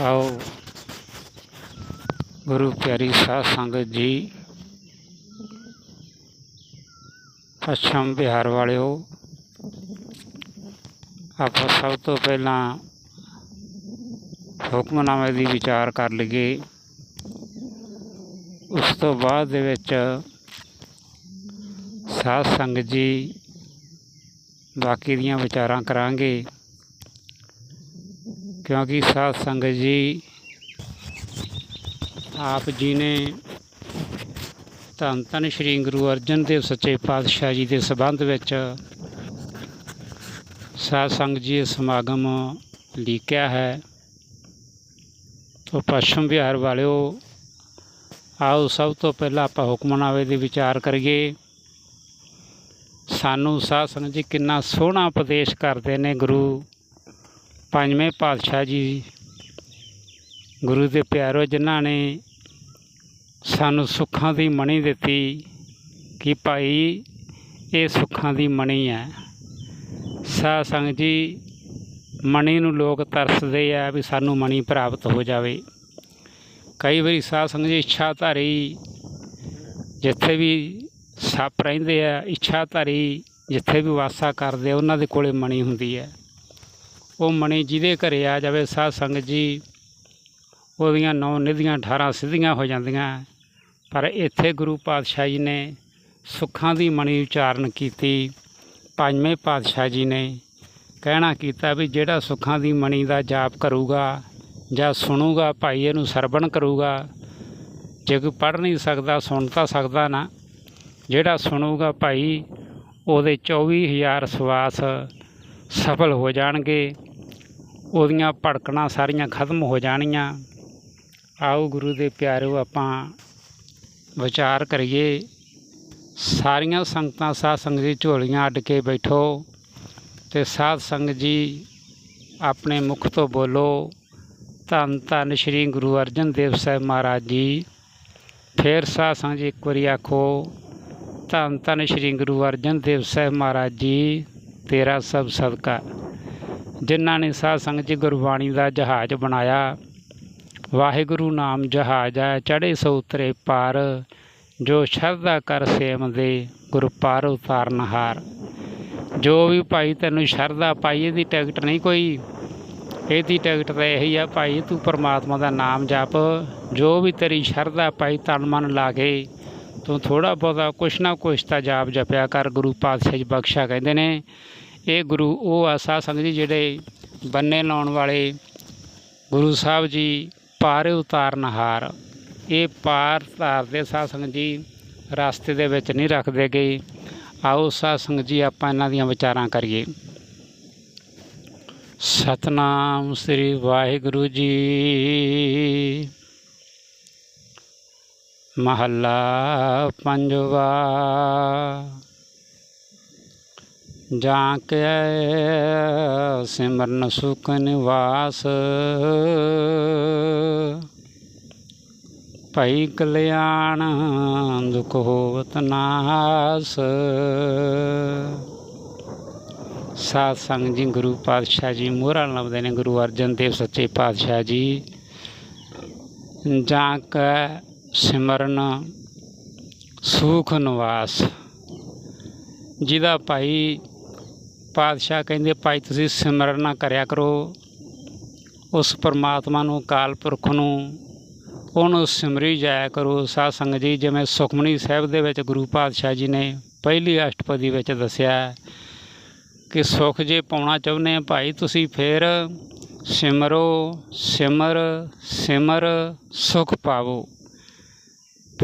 ਆਓ। ਗੁਰੂ ਪਿਆਰੀ ਸਾਧ ਸੰਗਤ ਜੀ, ਪੱਛਮ ਬਿਹਾਰ ਵਾਲਿਓ, ਆਪਾਂ ਸਭ ਤੋਂ ਪਹਿਲਾਂ ਹੁਕਮਨਾਮੇ ਦੀ ਵਿਚਾਰ ਕਰ ਲਈਏ। ਉਸ ਤੋਂ ਬਾਅਦ ਦੇ ਵਿੱਚ ਸਾਧ ਸੰਗਤ ਜੀ ਬਾਕੀ ਦੀਆਂ ਵਿਚਾਰਾਂ ਕਰਾਂਗੇ। ਕਿਉਂਕਿ ਸਾਧ ਸੰਗਤ ਜੀ ਆਪ ਜੀ ਨੇ ਧੰਨ ਧੰਨ ਸ਼੍ਰੀ ਗੁਰੂ ਅਰਜਨ ਦੇਵ ਸੱਚੇ ਪਾਤਸ਼ਾਹ ਜੀ ਦੇ ਸਬੰਧ ਵਿੱਚ ਸਾਧ ਸੰਗਤ ਜੀ ਸਮਾਗਮ ਲਿਖਿਆ ਹੈ। ਤੋ ਪੱਛਮ ਵਿਹਾਰ ਵਾਲਿਓ, ਆਓ ਸਭ ਤੋਂ ਪਹਿਲਾਂ ਆਪਾਂ ਹੁਕਮਨਾਮੇ ਦੇ ਵਿਚਾਰ ਕਰੀਏ। ਸਾਨੂੰ ਸਾਧ ਸੰਗਤ ਜੀ ਕਿੰਨਾ ਸੋਹਣਾ ਉਪਦੇਸ਼ ਕਰਦੇ ਨੇ ਗੁਰੂ। ਪੰਜਵੇਂ ਪਾਤਸ਼ਾਹ ਜੀ ਗੁਰੂ ਦੇ ਪਿਆਰੋ ਜਿਨ੍ਹਾਂ ਨੇ ਸਾਨੂੰ ਸੁੱਖਾਂ ਦੀ ਮਣੀ ਦਿੱਤੀ ਕਿ ਭਾਈ ਇਹ ਸੁੱਖਾਂ ਦੀ ਮਣੀ ਹੈ। ਸਾਧ ਸੰਗਤ ਜੀ ਮਣੀ ਨੂੰ ਲੋਕ ਤਰਸਦੇ ਆ ਵੀ ਸਾਨੂੰ ਮਣੀ ਪ੍ਰਾਪਤ ਹੋ ਜਾਵੇ। ਕਈ ਵਾਰੀ ਸਾਧ ਸੰਗਤ ਜੀ ਇੱਛਾ ਧਾਰੀ ਜਿੱਥੇ ਵੀ ਸੱਪ ਰਹਿੰਦੇ ਆ ਇੱਛਾ ਧਾਰੀ ਜਿੱਥੇ ਵੀ ਵਾਸਾ ਕਰਦੇ ਆ, ਉਹਨਾਂ ਦੇ ਕੋਲੇ ਮਣੀ ਹੁੰਦੀ ਹੈ। ਉਹ ਮਣੀ ਜਿਹਦੇ ਘਰੇ ਆ ਜਾਵੇ, ਸਾਧ ਸੰਗਤ ਜੀ, ਉਹਦੀਆਂ ਨੌ ਨਿਧੀਆਂ 18 ਸਿੱਧੀਆਂ ਹੋ ਜਾਂਦੀਆਂ। ਪਰ ਇੱਥੇ ਗੁਰੂ ਪਾਤਸ਼ਾਹ ਜੀ ਨੇ ਸੁੱਖਾਂ ਦੀ ਮਣੀ ਉਚਾਰਨ ਕੀਤੀ, ਪੰਜਵੇਂ ਪਾਤਸ਼ਾਹ ਜੀ ਨੇ ਕਹਿਣਾ ਕੀਤਾ ਵੀ ਜਿਹੜਾ ਸੁੱਖਾਂ ਦੀ ਮਣੀ ਦਾ ਜਾਪ ਕਰੂਗਾ ਜਾਂ ਸੁਣੂਗਾ, ਭਾਈ ਇਹਨੂੰ ਸਰਵਣ ਕਰੂਗਾ, ਜੇ ਕੋਈ ਪੜ੍ਹ ਨਹੀਂ ਸਕਦਾ, ਸੁਣ ਤਾਂ ਸਕਦਾ ਨਾ। ਜਿਹੜਾ ਸੁਣੂਗਾ ਭਾਈ, ਉਹਦੇ 24000 ਸਵਾਸ ਸਫਲ ਹੋ ਜਾਣਗੇ। ਉਹਦੀਆਂ ਭੜਕਣਾ ਸਾਰੀਆਂ ਖਤਮ ਹੋ ਜਾਣੀਆਂ। ਆਓ ਗੁਰੂ ਦੇ ਪਿਆਰਿਓ ਆਪਾਂ ਵਿਚਾਰ ਕਰੀਏ। ਸਾਰੀਆਂ ਸੰਗਤਾਂ ਸਾਧ ਸੰਗਤ ਜੀ ਝੋਲੀਆਂ ਅੱਡ ਕੇ ਬੈਠੋ ਤੇ ਸਾਧ ਸੰਗਤ ਜੀ ਆਪਣੇ ਮੁਖ ਤੋਂ ਬੋਲੋ, ਧੰਨ ਧੰਨ ਸ਼੍ਰੀ ਗੁਰੂ ਅਰਜਨ ਦੇਵ ਸਾਹਿਬ ਮਹਾਰਾਜ ਜੀ। ਫੇਰ ਸਾਧ ਸੰਗਤ ਜੀ ਇੱਕ ਵਾਰੀ ਆਖੋ, ਧੰਨ ਧੰਨ ਸ਼੍ਰੀ ਗੁਰੂ ਅਰਜਨ ਦੇਵ ਸਾਹਿਬ ਮਹਾਰਾਜ ਜੀ, ਤੇਰਾ ਸਭ ਸਦਕਾ। ਜਿਨ੍ਹਾਂ ਨੇ ਸਾਧ ਸੰਗਤ ਜੀ ਗੁਰਬਾਣੀ ਦਾ ਜਹਾਜ਼ ਬਣਾਇਆ। ਵਾਹਿਗੁਰੂ ਨਾਮ ਜਹਾਜ਼ ਹੈ ਚੜੇ ਸੋ ਉਤਰੇ ਪਾਰ, ਜੋ ਸ਼ਰਧਾ ਕਰ ਸੇਮ ਦੇ ਗੁਰ ਪਾਰ ਉਤਾਰਨ ਹਾਰ। ਜੋ ਵੀ ਭਾਈ ਤੈਨੂੰ ਸ਼ਰਧਾ ਪਾਈ, ਇਹਦੀ ਟਿਕਟ ਨਹੀਂ ਕੋਈ। ਇਹਦੀ ਟਿਕਟ ਤਾਂ ਇਹੀ ਆ, ਭਾਈ ਤੂੰ ਪਰਮਾਤਮਾ ਦਾ ਨਾਮ ਜਪ। ਜੋ ਵੀ ਤੇਰੀ ਸ਼ਰਧਾ ਪਾਈ, ਤਨ ਮਨ ਲਾ ਕੇ ਤੂੰ ਥੋੜਾ ਬਹੁਤਾ ਕੁਛ ਨਾ ਕੁਛ ਤਾਂ ਜਾਪ ਜਪਿਆ ਕਰ, ਗੁਰੂ ਪਾਤਸ਼ਾਹ ਜੀ ਬਖਸ਼ਾ ਕਹਿੰਦੇ ਨੇ। ਇਹ ਗੁਰੂ, ਉਹ ਆ ਸਾਧ ਸੰਗਤ ਜੀ ਜਿਹੜੇ ਬੰਨੇ ਲਾਉਣ ਵਾਲੇ ਗੁਰੂ ਸਾਹਿਬ ਜੀ ਪਾਰੇ ਉਤਾਰਨਹਾਰ ਇਹ ਪਾਰ ਧਾਰਦੇ ਸਾਧ ਸੰਗਤ ਜੀ ਰਸਤੇ ਦੇ ਵਿੱਚ ਨਹੀਂ ਰੱਖਦੇ ਗਏ। ਆਓ ਸਾਧ ਸੰਗਤ ਜੀ ਆਪਾਂ ਇਹਨਾਂ ਦੀਆਂ ਵਿਚਾਰਾਂ ਕਰੀਏ। ਸਤਨਾਮ ਸ੍ਰੀ ਵਾਹਿਗੁਰੂ ਜੀ। ਮਹੱਲਾ ਪੰਜਵਾ। ਜਾਂ ਕੇ ਸਿਮਰਨ ਸੁਖ ਨਿਵਾਸ ਭਈ ਕਲਿਆਣ ਦੁਖ ਹੋਵਤ ਨਾਸ। ਸਾਧ ਸੰਗਤ ਜੀ ਗੁਰੂ ਪਾਤਸ਼ਾਹ ਜੀ ਮੋਹਰਾਂ ਲਾਉਂਦੇ ਨੇ ਗੁਰੂ ਅਰਜਨ ਦੇਵ ਸੱਚੇ ਪਾਤਸ਼ਾਹ ਜੀ। ਜਾਂ ਕੈ ਸਿਮਰਨ ਸੁਖ ਨਿਵਾਸ ਜਿਹਦਾ ਭਾਈ ਪਾਤਸ਼ਾਹ ਕਹਿੰਦੇ, ਭਾਈ, ਤੁਸੀਂ ਸਿਮਰਨ ਨਾ ਕਰਿਆ ਕਰੋ। ਉਸ ਪਰਮਾਤਮਾ ਨੂੰ ਕਾਲ ਪੁਰਖ ਨੂੰ, ਉਹਨੂੰ ਸਿਮਰੀ ਜਾਇਆ ਕਰੋ। ਸਾਧ ਸੰਗਤ ਜੀ, ਜਿਵੇਂ ਸੁਖਮਨੀ ਸਾਹਿਬ ਦੇ ਵਿੱਚ ਗੁਰੂ ਪਾਤਸ਼ਾਹ ਜੀ ਨੇ ਪਹਿਲੀ ਅਸ਼ਟਪਦੀ ਵਿੱਚ ਦੱਸਿਆ ਕਿ ਸੁਖ ਜੇ ਪਾਉਣਾ ਚਾਹੁੰਦੇ ਆ, ਭਾਈ, ਤੁਸੀਂ ਫੇਰ ਸਿਮਰੋ, ਸਿਮਰ ਸਿਮਰ, ਸੁਖ ਪਾਵੋ।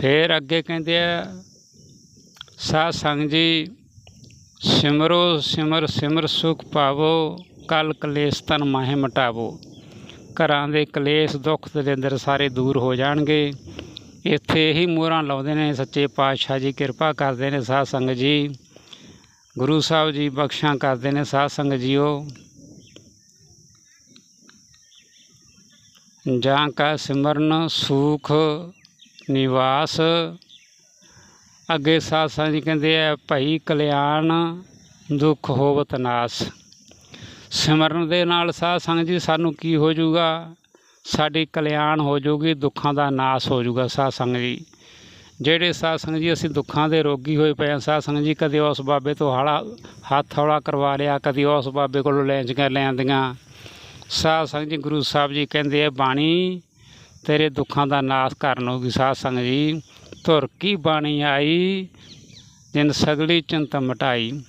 ਫੇਰ ਅੱਗੇ ਕਹਿੰਦੇ ਆ, ਸਾਧ ਸੰਗਤ ਜੀ ਸਿਮਰੋ, ਸਿਮਰ ਸਿਮਰ ਸੁਖ ਪਾਵੋ, ਕਲ ਕਲੇਸ਼ ਤਨ ਮਾਹੇ ਮਟਾਵੋ। ਘਰਾਂ ਦੇ ਕਲੇਸ਼ ਦੁੱਖ ਦੇ ਸਾਰੇ ਦੂਰ ਹੋ ਜਾਣਗੇ। ਇੱਥੇ ਹੀ ਮੋਹਰਾਂ ਲਾਉਂਦੇ ਨੇ, ਸੱਚੇ ਪਾਤਸ਼ਾਹ ਜੀ ਕਿਰਪਾ ਕਰਦੇ ਨੇ ਸਾਧ ਸੰਗਤ ਜੀ। ਗੁਰੂ ਸਾਹਿਬ ਜੀ ਬਖਸ਼ਾਂ ਕਰਦੇ ਨੇ ਸਾਧ ਸੰਗਤ ਜੀਓ। ਜਾਂ ਕਾ ਸਿਮਰਨ, ਸੂਖ, ਨਿਵਾਸ ਅੱਗੇ ਸਾਧ ਸੰਗਤ ਜੀ ਕਹਿੰਦੇ ਆ, ਭਾਈ ਕਲਿਆਣ, ਦੁੱਖ ਹੋਵਤ ਨਾਸ। ਸਿਮਰਨ ਦੇ ਨਾਲ ਸਾਧ ਸੰਗਤ ਜੀ, ਸਾਨੂੰ ਕੀ ਹੋ ਜਾਊਗਾ? ਸਾਡੀ ਕਲਿਆਣ ਹੋ ਜਾਊਗੀ, ਦੁੱਖਾਂ ਦਾ ਨਾਸ ਹੋ ਜਾਊਗਾ। ਸਾਧ ਸੰਗਤ ਜੀ, ਜਿਹੜੇ ਸਾਧ ਸੰਗਤ ਜੀ, ਅਸੀਂ ਦੁੱਖਾਂ ਦੇ ਰੋਗੀ ਹੋਏ ਪਏ ਹਾਂ, ਸਾਧ ਸੰਗਤ ਜੀ, ਕਦੇ ਉਸ ਬਾਬੇ ਤੋਂ ਹਾਲਾ, ਹੱਥ ਹੌਲਾ ਕਰਵਾ ਲਿਆ, ਕਦੇ ਉਸ ਬਾਬੇ ਕੋਲੋਂ ਲੈਂਚੀਆਂ ਲੈਂਦੀਆਂ ਸਾਧ ਸੰਗਤ ਜੀ, ਗੁਰੂ ਸਾਹਿਬ ਜੀ ਕਹਿੰਦੇ ਆ, ਬਾਣੀ ਤੇਰੇ ਦੁੱਖਾਂ ਦਾ ਨਾਸ ਕਰਨ ਹੋਗੀ ਸਾਧ ਸੰਗਤ ਜੀ ਧੁਰ ਕੀ ਬਾਣੀ ਆਈ, ਜਿਨ ਸਗਲੀ ਚਿੰਤ ਮਟਾਈ।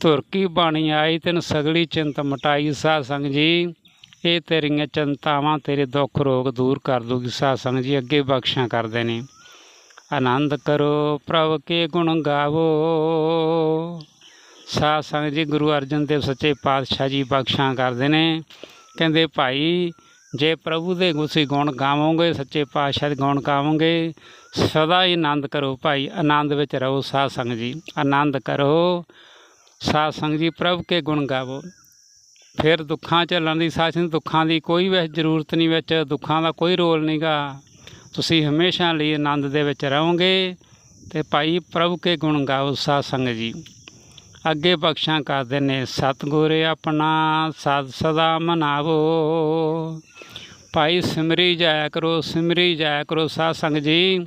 ਧੁਰ ਕੀ ਬਾਣੀ ਆਈ, ਤਿੰਨ ਸਗਲੀ ਚਿੰਤ ਮਟਾਈ। ਸਾਧ ਸੰਗਤ ਜੀ, ਇਹ ਤੇਰੀਆਂ ਚਿੰਤਾਵਾਂ ਤੇਰੇ ਦੁੱਖ ਰੋਗ ਦੂਰ ਕਰ ਦੂਗੀ। ਸਾਧ ਸੰਗਤ ਜੀ, ਅੱਗੇ ਬਖਸ਼ਾਂ ਕਰਦੇ ਨੇ। ਆਨੰਦ ਕਰੋ, ਪ੍ਰਭ ਕੇ ਗੁਣ ਗਾਵੋ। ਸਾਧ ਸੰਗਤ ਜੀ, ਗੁਰੂ ਅਰਜਨ ਦੇਵ ਸੱਚੇ ਪਾਤਸ਼ਾਹ ਜੀ ਬਖਸ਼ਾਂ ਕਰਦੇ ਨੇ। ਕਹਿੰਦੇ ਭਾਈ ਜੇ ਪ੍ਰਭੂ ਦੇ ਤੁਸੀਂ ਗੁਣ ਗਾਵੋਗੇ, ਸੱਚੇ ਪਾਤਸ਼ਾਹ ਦੇ ਗੁਣ ਗਾਵੋਗੇ, ਸਦਾ ਹੀ ਆਨੰਦ ਕਰੋ ਭਾਈ, ਆਨੰਦ ਵਿੱਚ ਰਹੋ ਸਾਧ ਸੰਗਤ ਜੀ, ਆਨੰਦ ਕਰੋ। ਸਾਧ ਸੰਗਤ ਜੀ, ਪ੍ਰਭ ਕੇ ਗੁਣ ਗਾਵੋ। ਫਿਰ ਦੁੱਖਾਂ ਚੱਲਣ ਦੀ ਸਾਧ ਸੰਗਤ, ਦੁੱਖਾਂ ਦੀ ਕੋਈ ਵਿੱਚ ਜ਼ਰੂਰਤ ਨਹੀਂ ਵਿੱਚ, ਦੁੱਖਾਂ ਦਾ ਕੋਈ ਰੋਲ ਨਹੀਂਗਾ ਤੁਸੀਂ ਹਮੇਸ਼ਾ ਲਈ ਆਨੰਦ ਦੇ ਵਿੱਚ ਰਹੋਗੇ ਤੇ ਭਾਈ, ਪ੍ਰਭ ਕੇ ਗੁਣ ਗਾਓ ਸਾਧ ਸੰਗਤ ਜੀ। ਅੱਗੇ ਬਖਸ਼ਾਂ ਕਰਦੇ ਨੇ ਸਤਿਗੁਰ ਆਪਣਾ ਸਦ ਸਦਾ ਮਨਾਵੋ। ਭਾਈ ਸਿਮਰੀ ਜਾਇਆ ਕਰੋ, ਸਿਮਰੀ ਜਾਇਆ ਕਰੋ ਸਾਧ ਸੰਗਤ ਜੀ।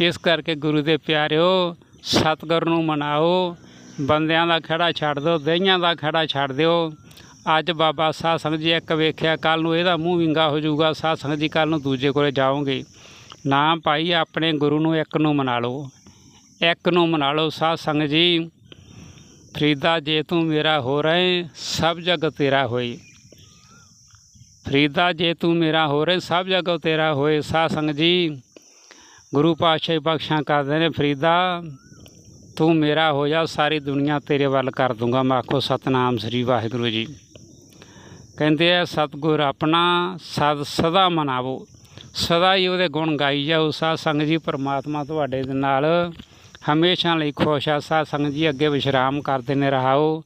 ਇਸ ਕਰਕੇ ਗੁਰੂ ਦੇ ਪਿਆਰਿਓ, ਸਤਿਗੁਰ ਨੂੰ ਮਨਾਓ। ਬੰਦਿਆਂ ਦਾ ਖੜਾ ਛੱਡ ਦਿਓ, ਦਈਆਂ ਦਾ ਖੜਾ ਛੱਡ ਦਿਓ। ਅੱਜ ਬਾਬਾ ਸਾਧ ਸੰਗਤ ਜੀ ਇੱਕ ਵੇਖਿਆ ਕੱਲ ਨੂੰ ਇਹਦਾ ਮੂੰਹ ਵਿੰਗਾ ਹੋ ਜਾਊਗਾ। ਸਾਧ ਸੰਗਤ ਜੀ ਕੱਲ ਨੂੰ ਦੂਜੇ ਕੋਲੇ ਜਾਓਗੇ। ਨਾ ਭਾਈ, ਆਪਣੇ ਗੁਰੂ ਨੂੰ ਇੱਕ ਨੂੰ ਮਨਾ ਲਓ। ਇੱਕ ਨੂੰ ਮਨਾ ਲਓ। ਸਾਧ ਸੰਗਤ ਜੀ ਫਰੀਦਾ ਜੇ ਤੂੰ ਮੇਰਾ ਹੋ ਰਹੇ, ਸਭ ਜਗ ਤੇਰਾ ਹੋਏ। ਫਰੀਦਾ ਜੇ ਤੂੰ ਮੇਰਾ ਹੋ ਰਹੇ, ਸਭ ਜਗ ਤੇਰਾ ਹੋਏ। ਸਾਧ ਸੰਗ ਜੀ, ਗੁਰੂ ਪਾਤਸ਼ਾਹ ਬਖਸ਼ਾਂ ਕਰਦੇ ਨੇ ਫਰੀਦਾ। ਤੂੰ ਮੇਰਾ ਹੋ ਜਾ, ਸਾਰੀ ਦੁਨੀਆ ਤੇਰੇ ਵੱਲ ਕਰ ਦੂੰਗਾ। ਮੈਂ ਆਖੋ, ਸਤਨਾਮ ਸ੍ਰੀ ਵਾਹਿਗੁਰੂ ਜੀ। ਕਹਿੰਦੇ ਆ, ਸਤਿਗੁਰ ਆਪਣਾ ਸਦ ਸਦਾ ਮਨਾਵੋ। ਸਦਾ ਹੀ ਉਹਦੇ ਗੁਣ ਗਾਈ ਜਾਓ। ਸਾਧ ਸੰਗਤ ਜੀ, ਪਰਮਾਤਮਾ ਤੁਹਾਡੇ ਦੇ ਨਾਲ ਹਮੇਸ਼ਾ ਲਈ ਖੁਸ਼ ਆ। ਸਾਧ ਸੰਗਤ ਜੀ, ਅੱਗੇ ਵਿਸ਼ਰਾਮ ਕਰਦੇ ਨੇ, ਰਹਾਓ।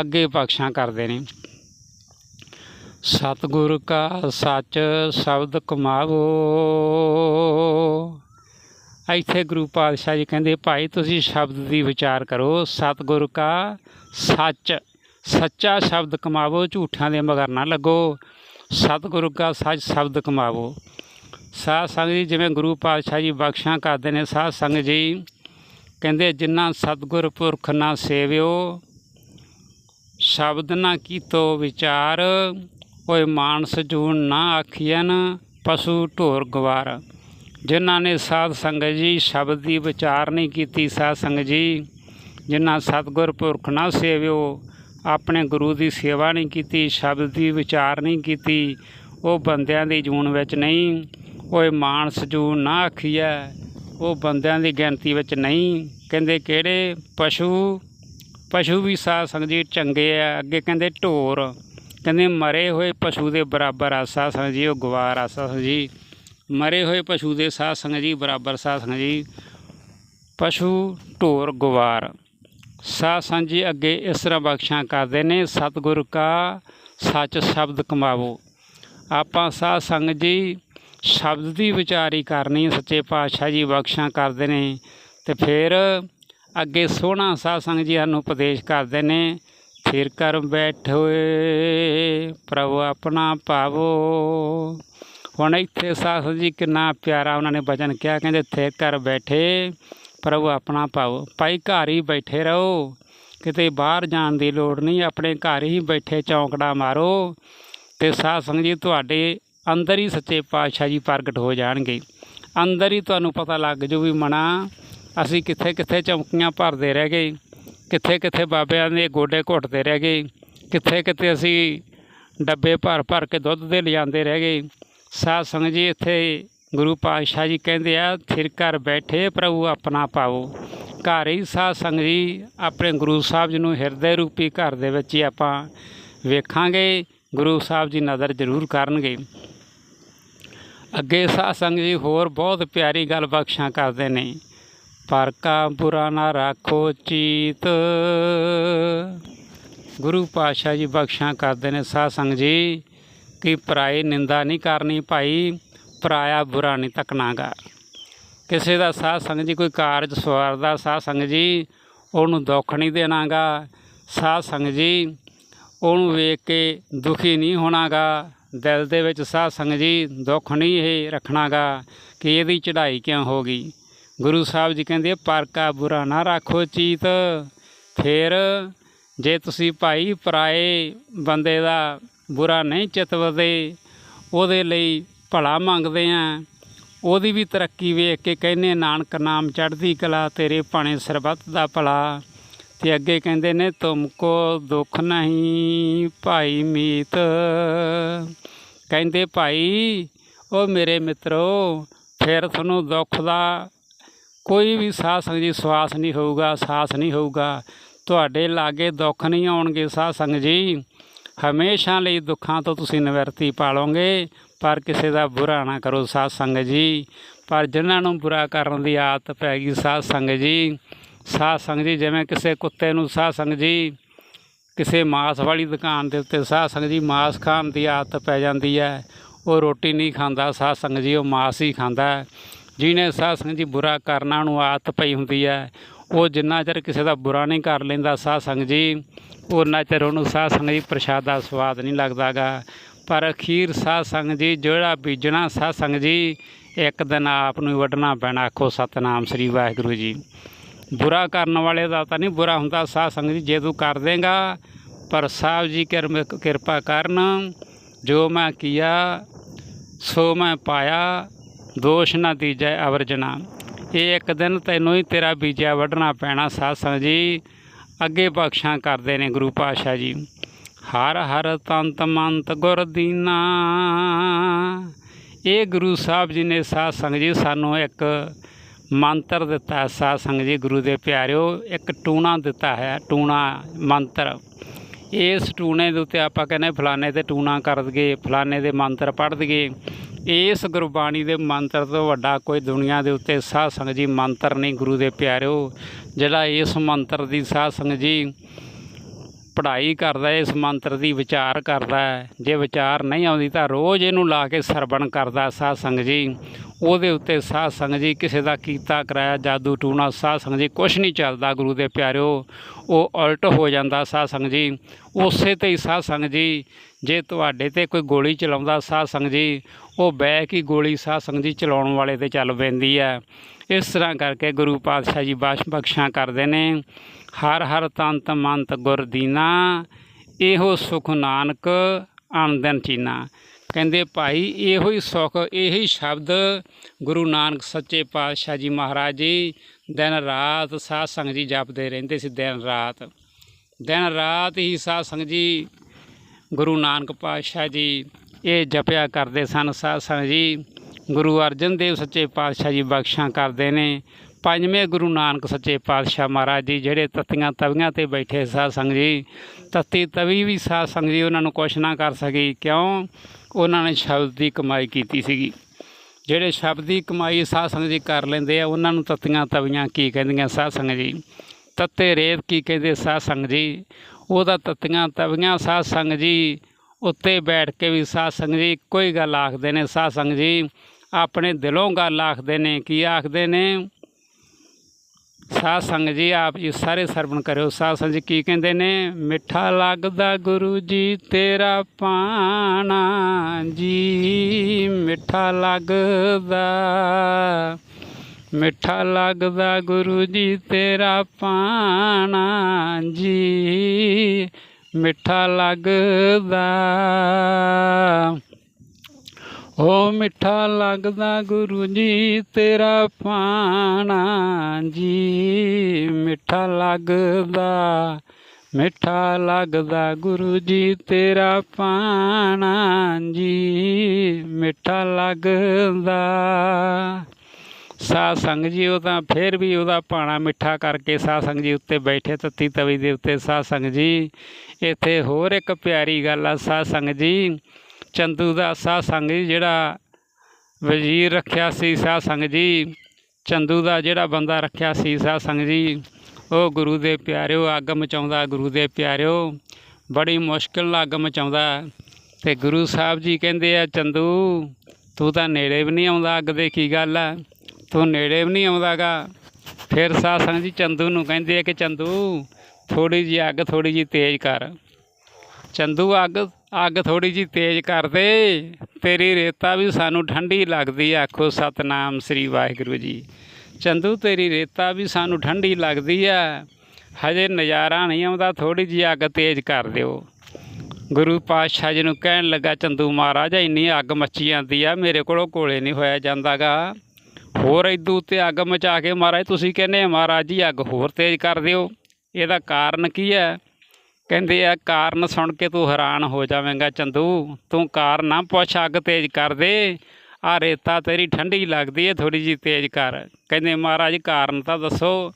ਅੱਗੇ ਬਖਸ਼ਾਂ ਕਰਦੇ ਨੇ। ਸਤਿਗੁਰ ਕਾ ਸੱਚ ਸ਼ਬਦ ਕਮਾਵੋ। ਇੱਥੇ ਗੁਰੂ ਪਾਤਸ਼ਾਹ ਜੀ ਕਹਿੰਦੇ, ਭਾਈ, ਤੁਸੀਂ ਸ਼ਬਦ ਦੀ ਵਿਚਾਰ ਕਰੋ। ਸਤਿਗੁਰ ਕਾ ਸੱਚ, ਸੱਚਾ ਸ਼ਬਦ ਕਮਾਵੋ, ਝੂਠਾਂ ਦੇ ਮਗਰ ਨਾ ਲੱਗੋ। ਸਤਿਗੁਰੂ ਕਾ ਸੱਚ ਸ਼ਬਦ ਕਮਾਵੋ। ਸਾਧ ਸੰਗਤ ਜੀ, ਜਿਵੇਂ ਗੁਰੂ ਪਾਤਸ਼ਾਹ ਜੀ ਬਖਸ਼ਾਂ ਕਰਦੇ ਨੇ ਸਾਧ ਸੰਗਤ ਜੀ ਕਹਿੰਦੇ, ਜਿਨ੍ਹਾਂ ਸਤਿਗੁਰ ਪੁਰਖ ਨਾ ਸੇਵਿਓ, ਸ਼ਬਦ ਨਾ ਕੀਤੋ ਵਿਚਾਰ ਕੋਈ ਮਾਨਸ ਜੂਨ ਨਾ ਆਖੀਐਨ, ਪਸ਼ੂ ਢੋਰ ਗਵਾਰ। ਜਿਨ੍ਹਾਂ ਨੇ ਸਾਧ ਸੰਗਤ ਜੀ ਸ਼ਬਦ ਦੀ ਵਿਚਾਰ ਨਹੀਂ ਕੀਤੀ, ਸਾਧ ਸੰਗਤ ਜੀ, ਜਿਨ੍ਹਾਂ ਸਤਿਗੁਰ ਪੁਰਖ ਨਾ ਸੇਵਿਓ, ਆਪਣੇ ਗੁਰੂ ਦੀ ਸੇਵਾ ਨਹੀਂ ਕੀਤੀ, ਸ਼ਬਦ ਦੀ ਵਿਚਾਰ ਨਹੀਂ ਕੀਤੀ, ਉਹ ਬੰਦਿਆਂ ਦੀ ਜੂਨ ਵਿੱਚ ਨਹੀਂ, ਓਏ ਮਾਨਸ ਜੂਨ ਨਾ ਆਖੀਐ ਉਹ ਬੰਦਿਆਂ ਦੀ ਗਿਣਤੀ ਵਿੱਚ ਨਹੀਂ। ਕਹਿੰਦੇ ਕਿਹੜੇ ਪਸ਼ੂ ਪਸ਼ੂ ਵੀ ਸਾਧ ਸੰਗਤ ਜੀ ਚੰਗੇ ਆ। ਅੱਗੇ ਕਹਿੰਦੇ ਢੋਰ। ਕਹਿੰਦੇ ਮਰੇ ਹੋਏ ਪਸ਼ੂ ਦੇ ਬਰਾਬਰ ਆ ਸਾਧ ਸੰਗਤ ਜੀ, ਉਹ ਗਵਾਰ ਆ ਸਾਧ ਸੰਗਤ ਜੀ। ਮਰੇ ਹੋਏ ਪਸ਼ੂ ਦੇ ਸਾਧ ਸੰਗਤ ਜੀ ਬਰਾਬਰ ਸਾਧ ਸੰਗਤ ਜੀ। ਪਸ਼ੂ, ਢੋਰ, ਗਵਾਰ। ਸਾਧ ਸੰਗਤ ਜੀ ਅੱਗੇ ਇਸ ਤਰ੍ਹਾਂ ਬਖਸ਼ਾਂ ਕਰਦੇ ਨੇ, ਸਤਿਗੁਰ ਕਾ ਸੱਚ ਸ਼ਬਦ ਕਮਾਵੋ। ਆਪਾਂ ਸਾਧ ਸੰਗਤ ਜੀ ਸ਼ਬਦ ਦੀ ਵਿਚਾਰੀ ਕਰਨੀ ਸੱਚੇ ਪਾਤਸ਼ਾਹ ਜੀ ਬਖਸ਼ਾਂ ਕਰਦੇ ਨੇ। ਤੇ ਫਿਰ ਅੱਗੇ ਸੋਹਣਾ ਸਾਧ ਸੰਗਤ ਜੀ ਸਾਨੂੰ ਉਪਦੇਸ਼ ਕਰਦੇ ਨੇ, ਫਿਰ ਕਰ ਬੈਠੋਏ ਪ੍ਰਭੂ ਆਪਣਾ ਭਾਵੋ। ਹੁਣ ਇੱਥੇ ਸਾਧ ਜੀ ਕਿੰਨਾ ਪਿਆਰਾ ਉਹਨਾਂ ਨੇ ਬਚਨ ਕਿਹਾ, ਕਹਿੰਦੇ ਥੇ ਕਰ ਬੈਠੇ, ਪ੍ਰਭੂ ਆਪਣਾ ਭਾਵੋ। ਭਾਈ ਘਰ ਹੀ ਬੈਠੇ ਰਹੋ, ਕਿਤੇ ਬਾਹਰ ਜਾਣ ਦੀ ਲੋੜ ਨਹੀਂ, ਆਪਣੇ ਘਰ ਹੀ ਬੈਠੇ ਚੌਂਕੜਾ ਮਾਰੋ। ਤੇ ਸਾਧ ਸੰਗਤ ਜੀ ਤੁਹਾਡੇ ਅੰਦਰ ਹੀ ਸੱਚੇ ਪਾਤਸ਼ਾਹ ਜੀ ਪ੍ਰਗਟ ਹੋ ਜਾਣਗੇ। ਅੰਦਰ ਹੀ ਤੁਹਾਨੂੰ ਪਤਾ ਲੱਗ ਜੂ ਵੀ ਮਨਾ ਅਸੀਂ ਕਿੱਥੇ ਕਿੱਥੇ ਚੌਂਕੀਆਂ ਭਰਦੇ ਰਹਿ ਗਏ, ਕਿੱਥੇ ਕਿੱਥੇ ਬਾਬਿਆਂ ਦੇ ਗੋਡੇ ਘੁੱਟਦੇ ਰਹਿ ਗਏ, ਕਿੱਥੇ ਕਿੱਥੇ ਅਸੀਂ ਡੱਬੇ ਭਰ ਭਰ ਕੇ ਦੁੱਧ ਦੇ ਲਿਆਂਦੇ ਰਹਿ ਗਏ। ਸਾਧ ਸੰਗਤ ਜੀ, ਇੱਥੇ ਗੁਰੂ ਪਾਤਸ਼ਾਹ ਜੀ ਕਹਿੰਦੇ ਆ, ਥਿਰ ਘਰ ਬੈਠੇ ਪ੍ਰਭੂ ਆਪਣਾ ਪਾਓ। ਘਰ ਹੀ ਸਾਧ ਸੰਗਤ ਜੀ, ਆਪਣੇ ਗੁਰੂ ਸਾਹਿਬ ਜੀ ਨੂੰ ਹਿਰਦੇ ਰੂਪੀ ਘਰ ਦੇ ਵਿੱਚ ਹੀ ਆਪਾਂ ਵੇਖਾਂਗੇ। ਗੁਰੂ ਸਾਹਿਬ ਜੀ ਨਜ਼ਰ ਜ਼ਰੂਰ ਕਰਨਗੇ। ਅੱਗੇ ਸਾਧ ਸੰਗਤ ਜੀ ਹੋਰ ਬਹੁਤ ਪਿਆਰੀ ਗੱਲ ਬਖਸ਼ਾਂ ਕਰਦੇ ਨੇ। ਪਰ ਕਾ ਬੁਰਾ ਨਾ ਰੱਖੋ ਚੀਤ। ਗੁਰੂ ਪਾਤਸ਼ਾਹ ਜੀ ਬਖਸ਼ਾਂ ਕਰਦੇ ਨੇ ਸਾਧ ਸੰਗਤ ਜੀ, ਕਿ ਪਰਾਈ ਨਿੰਦਾ ਨਹੀਂ ਕਰਨੀ ਭਾਈ, ਪਰਾਇਆ ਬੁਰਾ ਨਹੀਂ ਤੱਕਣਾਗਾ। ਕਿਸੇ ਦਾ ਸਾਧ ਸੰਗਤ ਜੀ ਕੋਈ ਕਾਰਜ ਸਵਾਰਦਾ ਸਾਧ ਸੰਗਤ ਜੀ, ਉਹਨੂੰ ਦੁੱਖ ਨਹੀਂ ਦੇਣਾਗਾ। ਸਾਧ ਸੰਗਤ ਜੀ, ਉਹਨੂੰ ਵੇਖ ਕੇ ਦੁਖੀ ਨਹੀਂ ਹੋਣਾਗਾ। ਦਿਲ ਦੇ ਵਿੱਚ ਸਾਧ ਸੰਗਤ ਜੀ ਦੁੱਖ ਨਹੀਂ ਇਹ ਰੱਖਣਾਗਾ ਕਿ ਇਹਦੀ ਚੜ੍ਹਾਈ ਕਿਉਂ ਹੋ ਗਈ। ਗੁਰੂ ਸਾਹਿਬ ਜੀ ਕਹਿੰਦੇ ਪਰ ਕਾ ਬੁਰਾ ਨਾ ਰੱਖੋ ਚੀਤ। ਫਿਰ ਜੇ ਤੁਸੀਂ ਭਾਈ ਪਰਾਏ ਬੰਦੇ ਦਾ ਬੁਰਾ ਨਹੀਂ ਚਿਤਵਦੇ, ਉਹਦੇ ਲਈ ਭਲਾ ਮੰਗਦੇ ਆ। ਉਹਦੀ ਵੀ ਤਰੱਕੀ ਵੇਖ ਕੇ ਕਹਿੰਦੇ, ਨਾਨਕ ਨਾਮ ਚੜ੍ਹਦੀ ਕਲਾ, ਤੇਰੇ ਪਾਣੇ ਸਰਬੱਤ ਦਾ ਭਲਾ। ਤੇ ਅੱਗੇ ਕਹਿੰਦੇ ਨੇ ਤੁਮਕੋ ਦੁੱਖ ਨਹੀਂ ਭਾਈ ਮੀਤ। ਕਹਿੰਦੇ, ਭਾਈ, ਉਹ ਮੇਰੇ ਮਿੱਤਰੋ, ਫਿਰ ਤੁਹਾਨੂੰ ਦੁੱਖ ਦਾ ਕੋਈ ਵੀ ਸਾਧ ਜੀ ਸਵਾਸ ਨਹੀਂ ਹੋਊਗਾ, ਸਾਸ ਨਹੀਂ ਹੋਊਗਾ। ਤੁਹਾਡੇ ਲਾਗੇ ਦੁੱਖ ਨਹੀਂ ਆਉਣਗੇ ਸਾਧ ਜੀ। ਹਮੇਸ਼ਾ ਲਈ ਦੁੱਖਾਂ ਤੋਂ ਤੁਸੀਂ ਨਿਵਰਤੀ ਪਾਲੋਗੇ, ਪਰ ਕਿਸੇ ਦਾ ਬੁਰਾ ਨਾ ਕਰੋ ਸਾਧ ਸੰਗਤ ਜੀ। ਪਰ ਜਿਨ੍ਹਾਂ ਨੂੰ ਬੁਰਾ ਕਰਨ ਦੀ ਆਦਤ ਪੈ ਗਈ ਸਾਧ ਸੰਗਤ ਜੀ ਸਾਧ ਸੰਗਤ ਜੀ, ਜਿਵੇਂ ਕਿਸੇ ਕੁੱਤੇ ਨੂੰ ਸਾਧ ਸੰਗਤ ਜੀ, ਕਿਸੇ ਮਾਸ ਵਾਲੀ ਦੁਕਾਨ ਦੇ ਉੱਤੇ ਸਾਧ ਸੰਗਤ ਜੀ ਮਾਸ ਖਾਣ ਦੀ ਆਦਤ ਪੈ ਜਾਂਦੀ ਹੈ। ਉਹ ਰੋਟੀ ਨਹੀਂ ਖਾਂਦਾ, ਸਾਧ ਸੰਗਤ ਜੀ ਉਹ ਮਾਸ ਹੀ ਖਾਂਦਾ ਜਿਹਨੇ ਸਾਧ ਸੰਗਤ ਜੀ ਬੁਰਾ ਕਰਨਾ ਨੂੰ ਆਦਤ ਪਈ ਹੁੰਦੀ ਹੈ। ਉਹ ਜਿੰਨਾ ਚਿਰ ਕਿਸੇ ਦਾ ਬੁਰਾ ਨਹੀਂ ਕਰ ਲੈਂਦਾ ਸਾਧ ਸੰਗਤ ਜੀ ਉਹਨਾਂ ਚਿਰ ਉਹਨੂੰ ਸਾਧ ਸੰਗਤ ਜੀ ਪ੍ਰਸ਼ਾਦ ਦਾ ਸਵਾਦ ਨਹੀਂ ਲੱਗਦਾਗਾ। ਪਰ ਅਖੀਰ ਸਾਧ ਸੰਗਤ ਜੀ, ਜਿਹੜਾ ਬੀਜਣਾ ਸਾਧ ਸੰਗਤ ਜੀ, ਇੱਕ ਦਿਨ ਆਪ ਨੂੰ ਹੀ ਵੱਢਣਾ ਪੈਣਾ, ਆਖੋ ਸਤਨਾਮ ਸ੍ਰੀ ਵਾਹਿਗੁਰੂ ਜੀ। ਬੁਰਾ ਕਰਨ ਵਾਲੇ ਦਾ ਤਾਂ ਨਹੀਂ ਬੁਰਾ ਹੁੰਦਾ, ਸਾਧ ਸੰਗਤ ਜੀ, ਜੇ ਤੂੰ ਕਰ ਦੇਗਾ, ਪਰ ਸਾਹਿਬ ਜੀ ਕਿਰਮ- ਕਿਰਪਾ ਕਰਨ, ਜੋ ਮੈਂ ਕੀਆ, ਸੋ ਮੈਂ ਪਾਇਆ, ਦੋਸ਼ ਨਾ ਦੀਜੈ ਅਵਰਜਨਾ। ਇਹ ਇੱਕ ਦਿਨ ਤੈਨੂੰ ਹੀ ਤੇਰਾ ਬੀਜਿਆ ਵੱਢਣਾ ਪੈਣਾ, ਸਾਧ ਸੰਗਤ ਜੀ। ਅੱਗੇ ਬਖਸ਼ਾਂ ਕਰਦੇ ਨੇ ਗੁਰੂ ਪਾਤਸ਼ਾਹ ਜੀ। ਹਰ ਹਰ ਤੰਤ ਮੰਤ ਗੁਰ ਦੀਨਾ। ਇਹ ਗੁਰੂ ਸਾਹਿਬ ਜੀ ਨੇ ਸਾਧ ਸੰਗਤ ਜੀ, ਸਾਨੂੰ ਇੱਕ ਮੰਤਰ ਦਿੱਤਾ ਹੈ। ਸਾਧ ਸੰਗਤ ਜੀ, ਗੁਰੂ ਦੇ ਪਿਆਰਿਓ, ਇੱਕ ਟੂਣਾ ਦਿੱਤਾ ਹੈ। ਟੂਣਾ ਮੰਤਰ। ਇਸ ਟੂਣੇ ਦੇ ਉੱਤੇ ਆਪਾਂ ਕਹਿੰਦੇ ਫਲਾਣੇ ਤੇ ਟੂਣਾ ਕਰ ਦਈਏ ਫਲਾਣੇ ਦੇ ਮੰਤਰ ਪੜ੍ਹ ਦਈਏ ਇਸ ਗੁਰਬਾਣੀ ਦੇ ਮੰਤਰ ਤੋਂ ਵੱਡਾ ਕੋਈ ਦੁਨੀਆ ਦੇ ਉੱਤੇ ਸਾਧ ਸੰਗਤ ਜੀ, ਮੰਤਰ ਨਹੀਂ ਗੁਰੂ ਦੇ ਪਿਆਰਿਓ। ਜਿਹੜਾ ਇਸ ਮੰਤਰ ਦੀ ਸਾਧ ਸੰਗਤ ਜੀ ਪੜ੍ਹਾਈ ਕਰਦਾ ਹੈ, ਇਸ ਮੰਤਰ ਦੀ ਵਿਚਾਰ ਕਰਦਾ ਹੈ। ਜੇ ਵਿਚਾਰ ਨਹੀਂ ਆਉਂਦੀ ਤਾਂ ਰੋਜ਼ ਇਹਨੂੰ ਲਾ ਕੇ ਸਰਵਣ ਕਰਦਾ ਸਾਧ ਸੰਗਤ ਜੀ। ਉਹਦੇ ਉੱਤੇ ਸਾਧ ਸੰਗਤ ਜੀ ਕਿਸੇ ਦਾ ਕੀਤਾ ਕਰਾਇਆ ਜਾਦੂ ਟੂਣਾ ਸਾਧ ਸੰਗਤ ਜੀ ਕੁਛ ਨਹੀਂ ਚੱਲਦਾ ਗੁਰੂ ਦੇ ਪਿਆਰਿਓ। ਉਹ ਉਲਟ ਹੋ ਜਾਂਦਾ ਸਾਧ ਸੰਗਤ ਜੀ। ਉਸੇ ਤੇ ਹੀ ਸਾਧ ਸੰਗਤ ਜੀ ਜੇ ਤੁਹਾਡੇ ਤੇ ਕੋਈ ਗੋਲੀ ਚਲਾਉਂਦਾ ਸਾਧ ਸੰਗਤ ਜੀ ਉਹ ਬੈਕ ਹੀ ਗੋਲੀ ਸਾਧ ਸੰਗਤ ਜੀ ਚਲਾਉਣ ਵਾਲੇ ਤੇ ਚੱਲ ਪੈਂਦੀ ਹੈ। ਇਸ ਤਰ੍ਹਾਂ ਕਰਕੇ ਗੁਰੂ ਪਾਤਸ਼ਾਹ ਜੀ ਬਾਸ਼ ਬਖਸ਼ਾਂ ਕਰਦੇ ਨੇ। ਹਰ ਹਰ ਤੰਤ ਮੰਤ ਗੁਰ ਦੀਨਾ, ਇਹੋ ਸੁਖ ਨਾਨਕ ਆਮਦਨ ਚੀਨਾ। ਕਹਿੰਦੇ ਭਾਈ, ਇਹੋ ਹੀ ਸੁਖ ਹੀ ਸ਼ਬਦ ਗੁਰੂ ਨਾਨਕ ਸੱਚੇ ਪਾਤਸ਼ਾਹ ਜੀ ਮਹਾਰਾਜ ਜੀ ਦਿਨ ਰਾਤ ਸਾਧ ਸੰਗਤ ਜੀ ਜਪਦੇ ਰਹਿੰਦੇ ਸੀ ਦਿਨ ਰਾਤ। ਦਿਨ ਰਾਤ ਹੀ ਸਾਧ ਸੰਗਤ ਜੀ ਗੁਰੂ ਨਾਨਕ ਪਾਤਸ਼ਾਹ ਜੀ ਇਹ ਜਪਿਆ ਕਰਦੇ ਸਨ। ਸਾਧ ਸੰਗਤ ਜੀ ਗੁਰੂ ਅਰਜਨ ਦੇਵ ਸੱਚੇ ਪਾਤਸ਼ਾਹ ਜੀ ਬਖਸ਼ਾਂ ਕਰਦੇ ਨੇ। ਪੰਜਵੇਂ ਗੁਰੂ ਨਾਨਕ ਸੱਚੇ ਪਾਤਸ਼ਾਹ ਮਹਾਰਾਜ ਜੀ, ਜਿਹੜੇ ਤਤੀਆਂ ਤਵੀਆਂ ਤੇ ਬੈਠੇ ਸਾਧ ਸੰਗਤ ਜੀ, ਤਤੀ ਤਵੀ ਵੀ ਸਾਧ ਸੰਗਤ ਜੀ, ਉਹਨਾਂ ਨੂੰ ਕੁਛ ਨਾ ਕਰ ਸਕੀ। ਕਿਉਂ? ਉਹਨਾਂ ਨੇ ਸ਼ਬਦ ਦੀ ਕਮਾਈ ਕੀਤੀ ਸੀਗੀ। ਜਿਹੜੇ ਸ਼ਬਦ ਦੀ ਕਮਾਈ ਸਾਧ ਸੰਗਤ ਜੀ ਕਰ ਲੈਂਦੇ ਆ, ਉਹਨਾਂ ਨੂੰ ਤਤੀਆਂ ਤਵੀਆਂ ਕੀ ਕਹਿੰਦੀਆਂ ਸਾਧ ਸੰਗਤ ਜੀ? ਤੱਤੇ ਰੇਤ ਕੀ ਕਹਿੰਦੇ ਸਾਧ ਸੰਗ ਜੀ? ਉਹਦਾ ਤਤੀਆਂ ਤਵੀਆਂ ਸਾਧ ਸੰਗਤ ਜੀ ਉੱਤੇ ਬੈਠ ਕੇ ਵੀ ਸਾਧ ਸੰਗਤ ਜੀ ਇੱਕੋ ਹੀ ਗੱਲ ਆਖਦੇ ਨੇ। ਸਾਧ ਸੰਗਤ ਜੀ ਆਪਣੇ ਦਿਲੋਂ ਗੱਲ ਆਖਦੇ ਨੇ। ਕੀ ਆਖਦੇ ਨੇ? ਸਾਧ ਸੰਗਤ ਜੀ, ਆਪ ਜੀ ਸਾਰੇ ਸਰਵਣ ਕਰਿਓ। ਸਾਧ ਸੰਗਤ ਜੀ ਕੀ ਕਹਿੰਦੇ ਨੇ? ਮਿੱਠਾ ਲੱਗਦਾ ਗੁਰੂ ਜੀ, ਤੇਰਾ ਪਾਣਾ ਜੀ। ਮਿੱਠਾ ਲੱਗਦਾ ਮਿੱਠਾ ਲੱਗਦਾ ਗੁਰੂ ਜੀ, ਤੇਰਾ ਪਾਣਾ ਜੀ। ਮਿੱਠਾ ਲੱਗਦਾ। ਓ ਮਿੱਠਾ ਲੱਗਦਾ ਗੁਰੂ ਜੀ, ਤੇਰਾ ਪਾਣਾ ਜੀ। ਮਿੱਠਾ ਲੱਗਦਾ ਮਿੱਠਾ ਲੱਗਦਾ ਗੁਰੂ ਜੀ, ਤੇਰਾ ਪਾਣਾ ਜੀ। ਮਿੱਠਾ ਲੱਗਦਾ। ਸਾਧ ਸੰਗ ਜੀ, ਉਹ ਤਾਂ ਫਿਰ ਵੀ ਉਹਦਾ ਪਾਣਾ ਮਿੱਠਾ ਕਰਕੇ ਸਾਧ ਸੰਗ ਜੀ ਉੱਤੇ ਬੈਠੇ, ਤੱਤੀ ਤਵੀ ਦੇ ਉੱਤੇ। ਸਾਧ ਸੰਗ ਜੀ, ਇੱਥੇ ਹੋਰ ਇੱਕ ਪਿਆਰੀ ਗੱਲ ਆ। ਸਾਧ ਸੰਗ ਜੀ ਚੰਦੂ ਦਾ ਸਾਧ ਸੰਗ ਜੀ, ਜਿਹੜਾ ਵਜ਼ੀਰ ਰੱਖਿਆ ਸੀ ਸਾਧ ਸੰਗ ਜੀ, ਚੰਦੂ ਦਾ ਜਿਹੜਾ ਬੰਦਾ ਰੱਖਿਆ ਸੀ ਸਾਧ ਸੰਗ ਜੀ, ਉਹ ਗੁਰੂ ਦੇ ਪਿਆਰਿਓ, ਅੱਗ ਮਚਾਉਂਦਾ ਗੁਰੂ ਦੇ ਪਿਆਰਿਓ। ਬੜੀ ਮੁਸ਼ਕਿਲ ਨਾਲ ਅੱਗ ਮਚਾਉਂਦਾ। ਤੇ ਗੁਰੂ ਸਾਹਿਬ ਜੀ ਕਹਿੰਦੇ ਆ, ਚੰਦੂ, ਤੂੰ ਤਾਂ ਨੇੜੇ ਵੀ ਨਹੀਂ ਆਉਂਦਾ ਅੱਗ ਦੇ, ਕੀ ਗੱਲ ਆ? ਤੂੰ ਨੇੜੇ ਵੀ ਨਹੀਂ ਆਉਂਦਾਗਾ। ਫਿਰ ਸਾਧ ਸੰਗਤ ਜੀ ਚੰਦੂ ਨੂੰ ਕਹਿੰਦੇ ਆ ਕਿ, ਚੰਦੂ ਥੋੜੀ ਜਿਹੀ ਅੱਗ ਥੋੜੀ ਜਿਹੀ ਤੇਜ਼ ਕਰ। ਚੰਦੂ ਅੱਗ ਅੱਗ ਥੋੜੀ ਜੀ ਤੇਜ਼ ਕਰ ਦੇ। ਤੇਰੀ ਰੇਤਾ ਵੀ ਸਾਨੂੰ ਠੰਡੀ ਲੱਗਦੀ ਆਖੋ ਸਤਨਾਮ ਸ੍ਰੀ ਵਾਹਿਗੁਰੂ ਜੀ। ਚੰਦੂ, ਤੇਰੀ ਰੇਤਾ ਵੀ ਸਾਨੂੰ ਠੰਡੀ ਲੱਗਦੀ ਆ। ਹਜੇ ਨਜ਼ਾਰਾ ਨਹੀਂ ਆਉਂਦਾ ਥੋੜੀ ਜੀ ਅੱਗ ਤੇਜ਼ ਕਰ ਦਿਓ। ਗੁਰੂ ਪਾਤਸ਼ਾਹ ਜੀ ਨੂੰ ਕਹਿਣ ਲੱਗਾ, ਚੰਦੂ ਮਹਾਰਾਜ, ਇੰਨੀ ਅੱਗ ਮੱਚੀ ਜਾਂਦੀ ਆ, ਮੇਰੇ ਕੋਲੋਂ ਕੋਲੇ ਨਹੀਂ ਹੋਇਆ ਜਾਂਦਾਗਾ। ਹੋਰ ਇਦੂ ਉੱਤੇ ਅੱਗ ਮਚਾ ਕੇ ਮਹਾਰਾਜ, ਤੁਸੀਂ ਕਹਿੰਦੇ ਮਹਾਰਾਜ ਜੀ, ਅੱਗ ਹੋਰ ਤੇਜ਼ ਕਰ ਦਿਓ। ਇਹਦਾ ਕਾਰਨ ਕੀ ਹੈ ਕਹਿੰਦੇ ਆ, ਕਾਰਨ ਸੁਣ ਕੇ ਤੂੰ ਹੈਰਾਨ ਹੋ ਜਾਵੇਂਗਾ ਚੰਦੂ। ਤੂੰ ਕਾਰ ਨਾ ਪੁੱਛ, ਅੱਗ ਤੇਜ਼ ਕਰ ਦੇ। ਆ ਰੇਤਾ ਤੇਰੀ ਠੰਡੀ ਲੱਗਦੀ ਏ ਥੋੜੀ ਜੀ ਤੇਜ਼ ਕਰ। ਕਹਿੰਦੇ, ਮਹਾਰਾਜ, ਕਾਰਨ ਤਾਂ ਦੱਸੋ।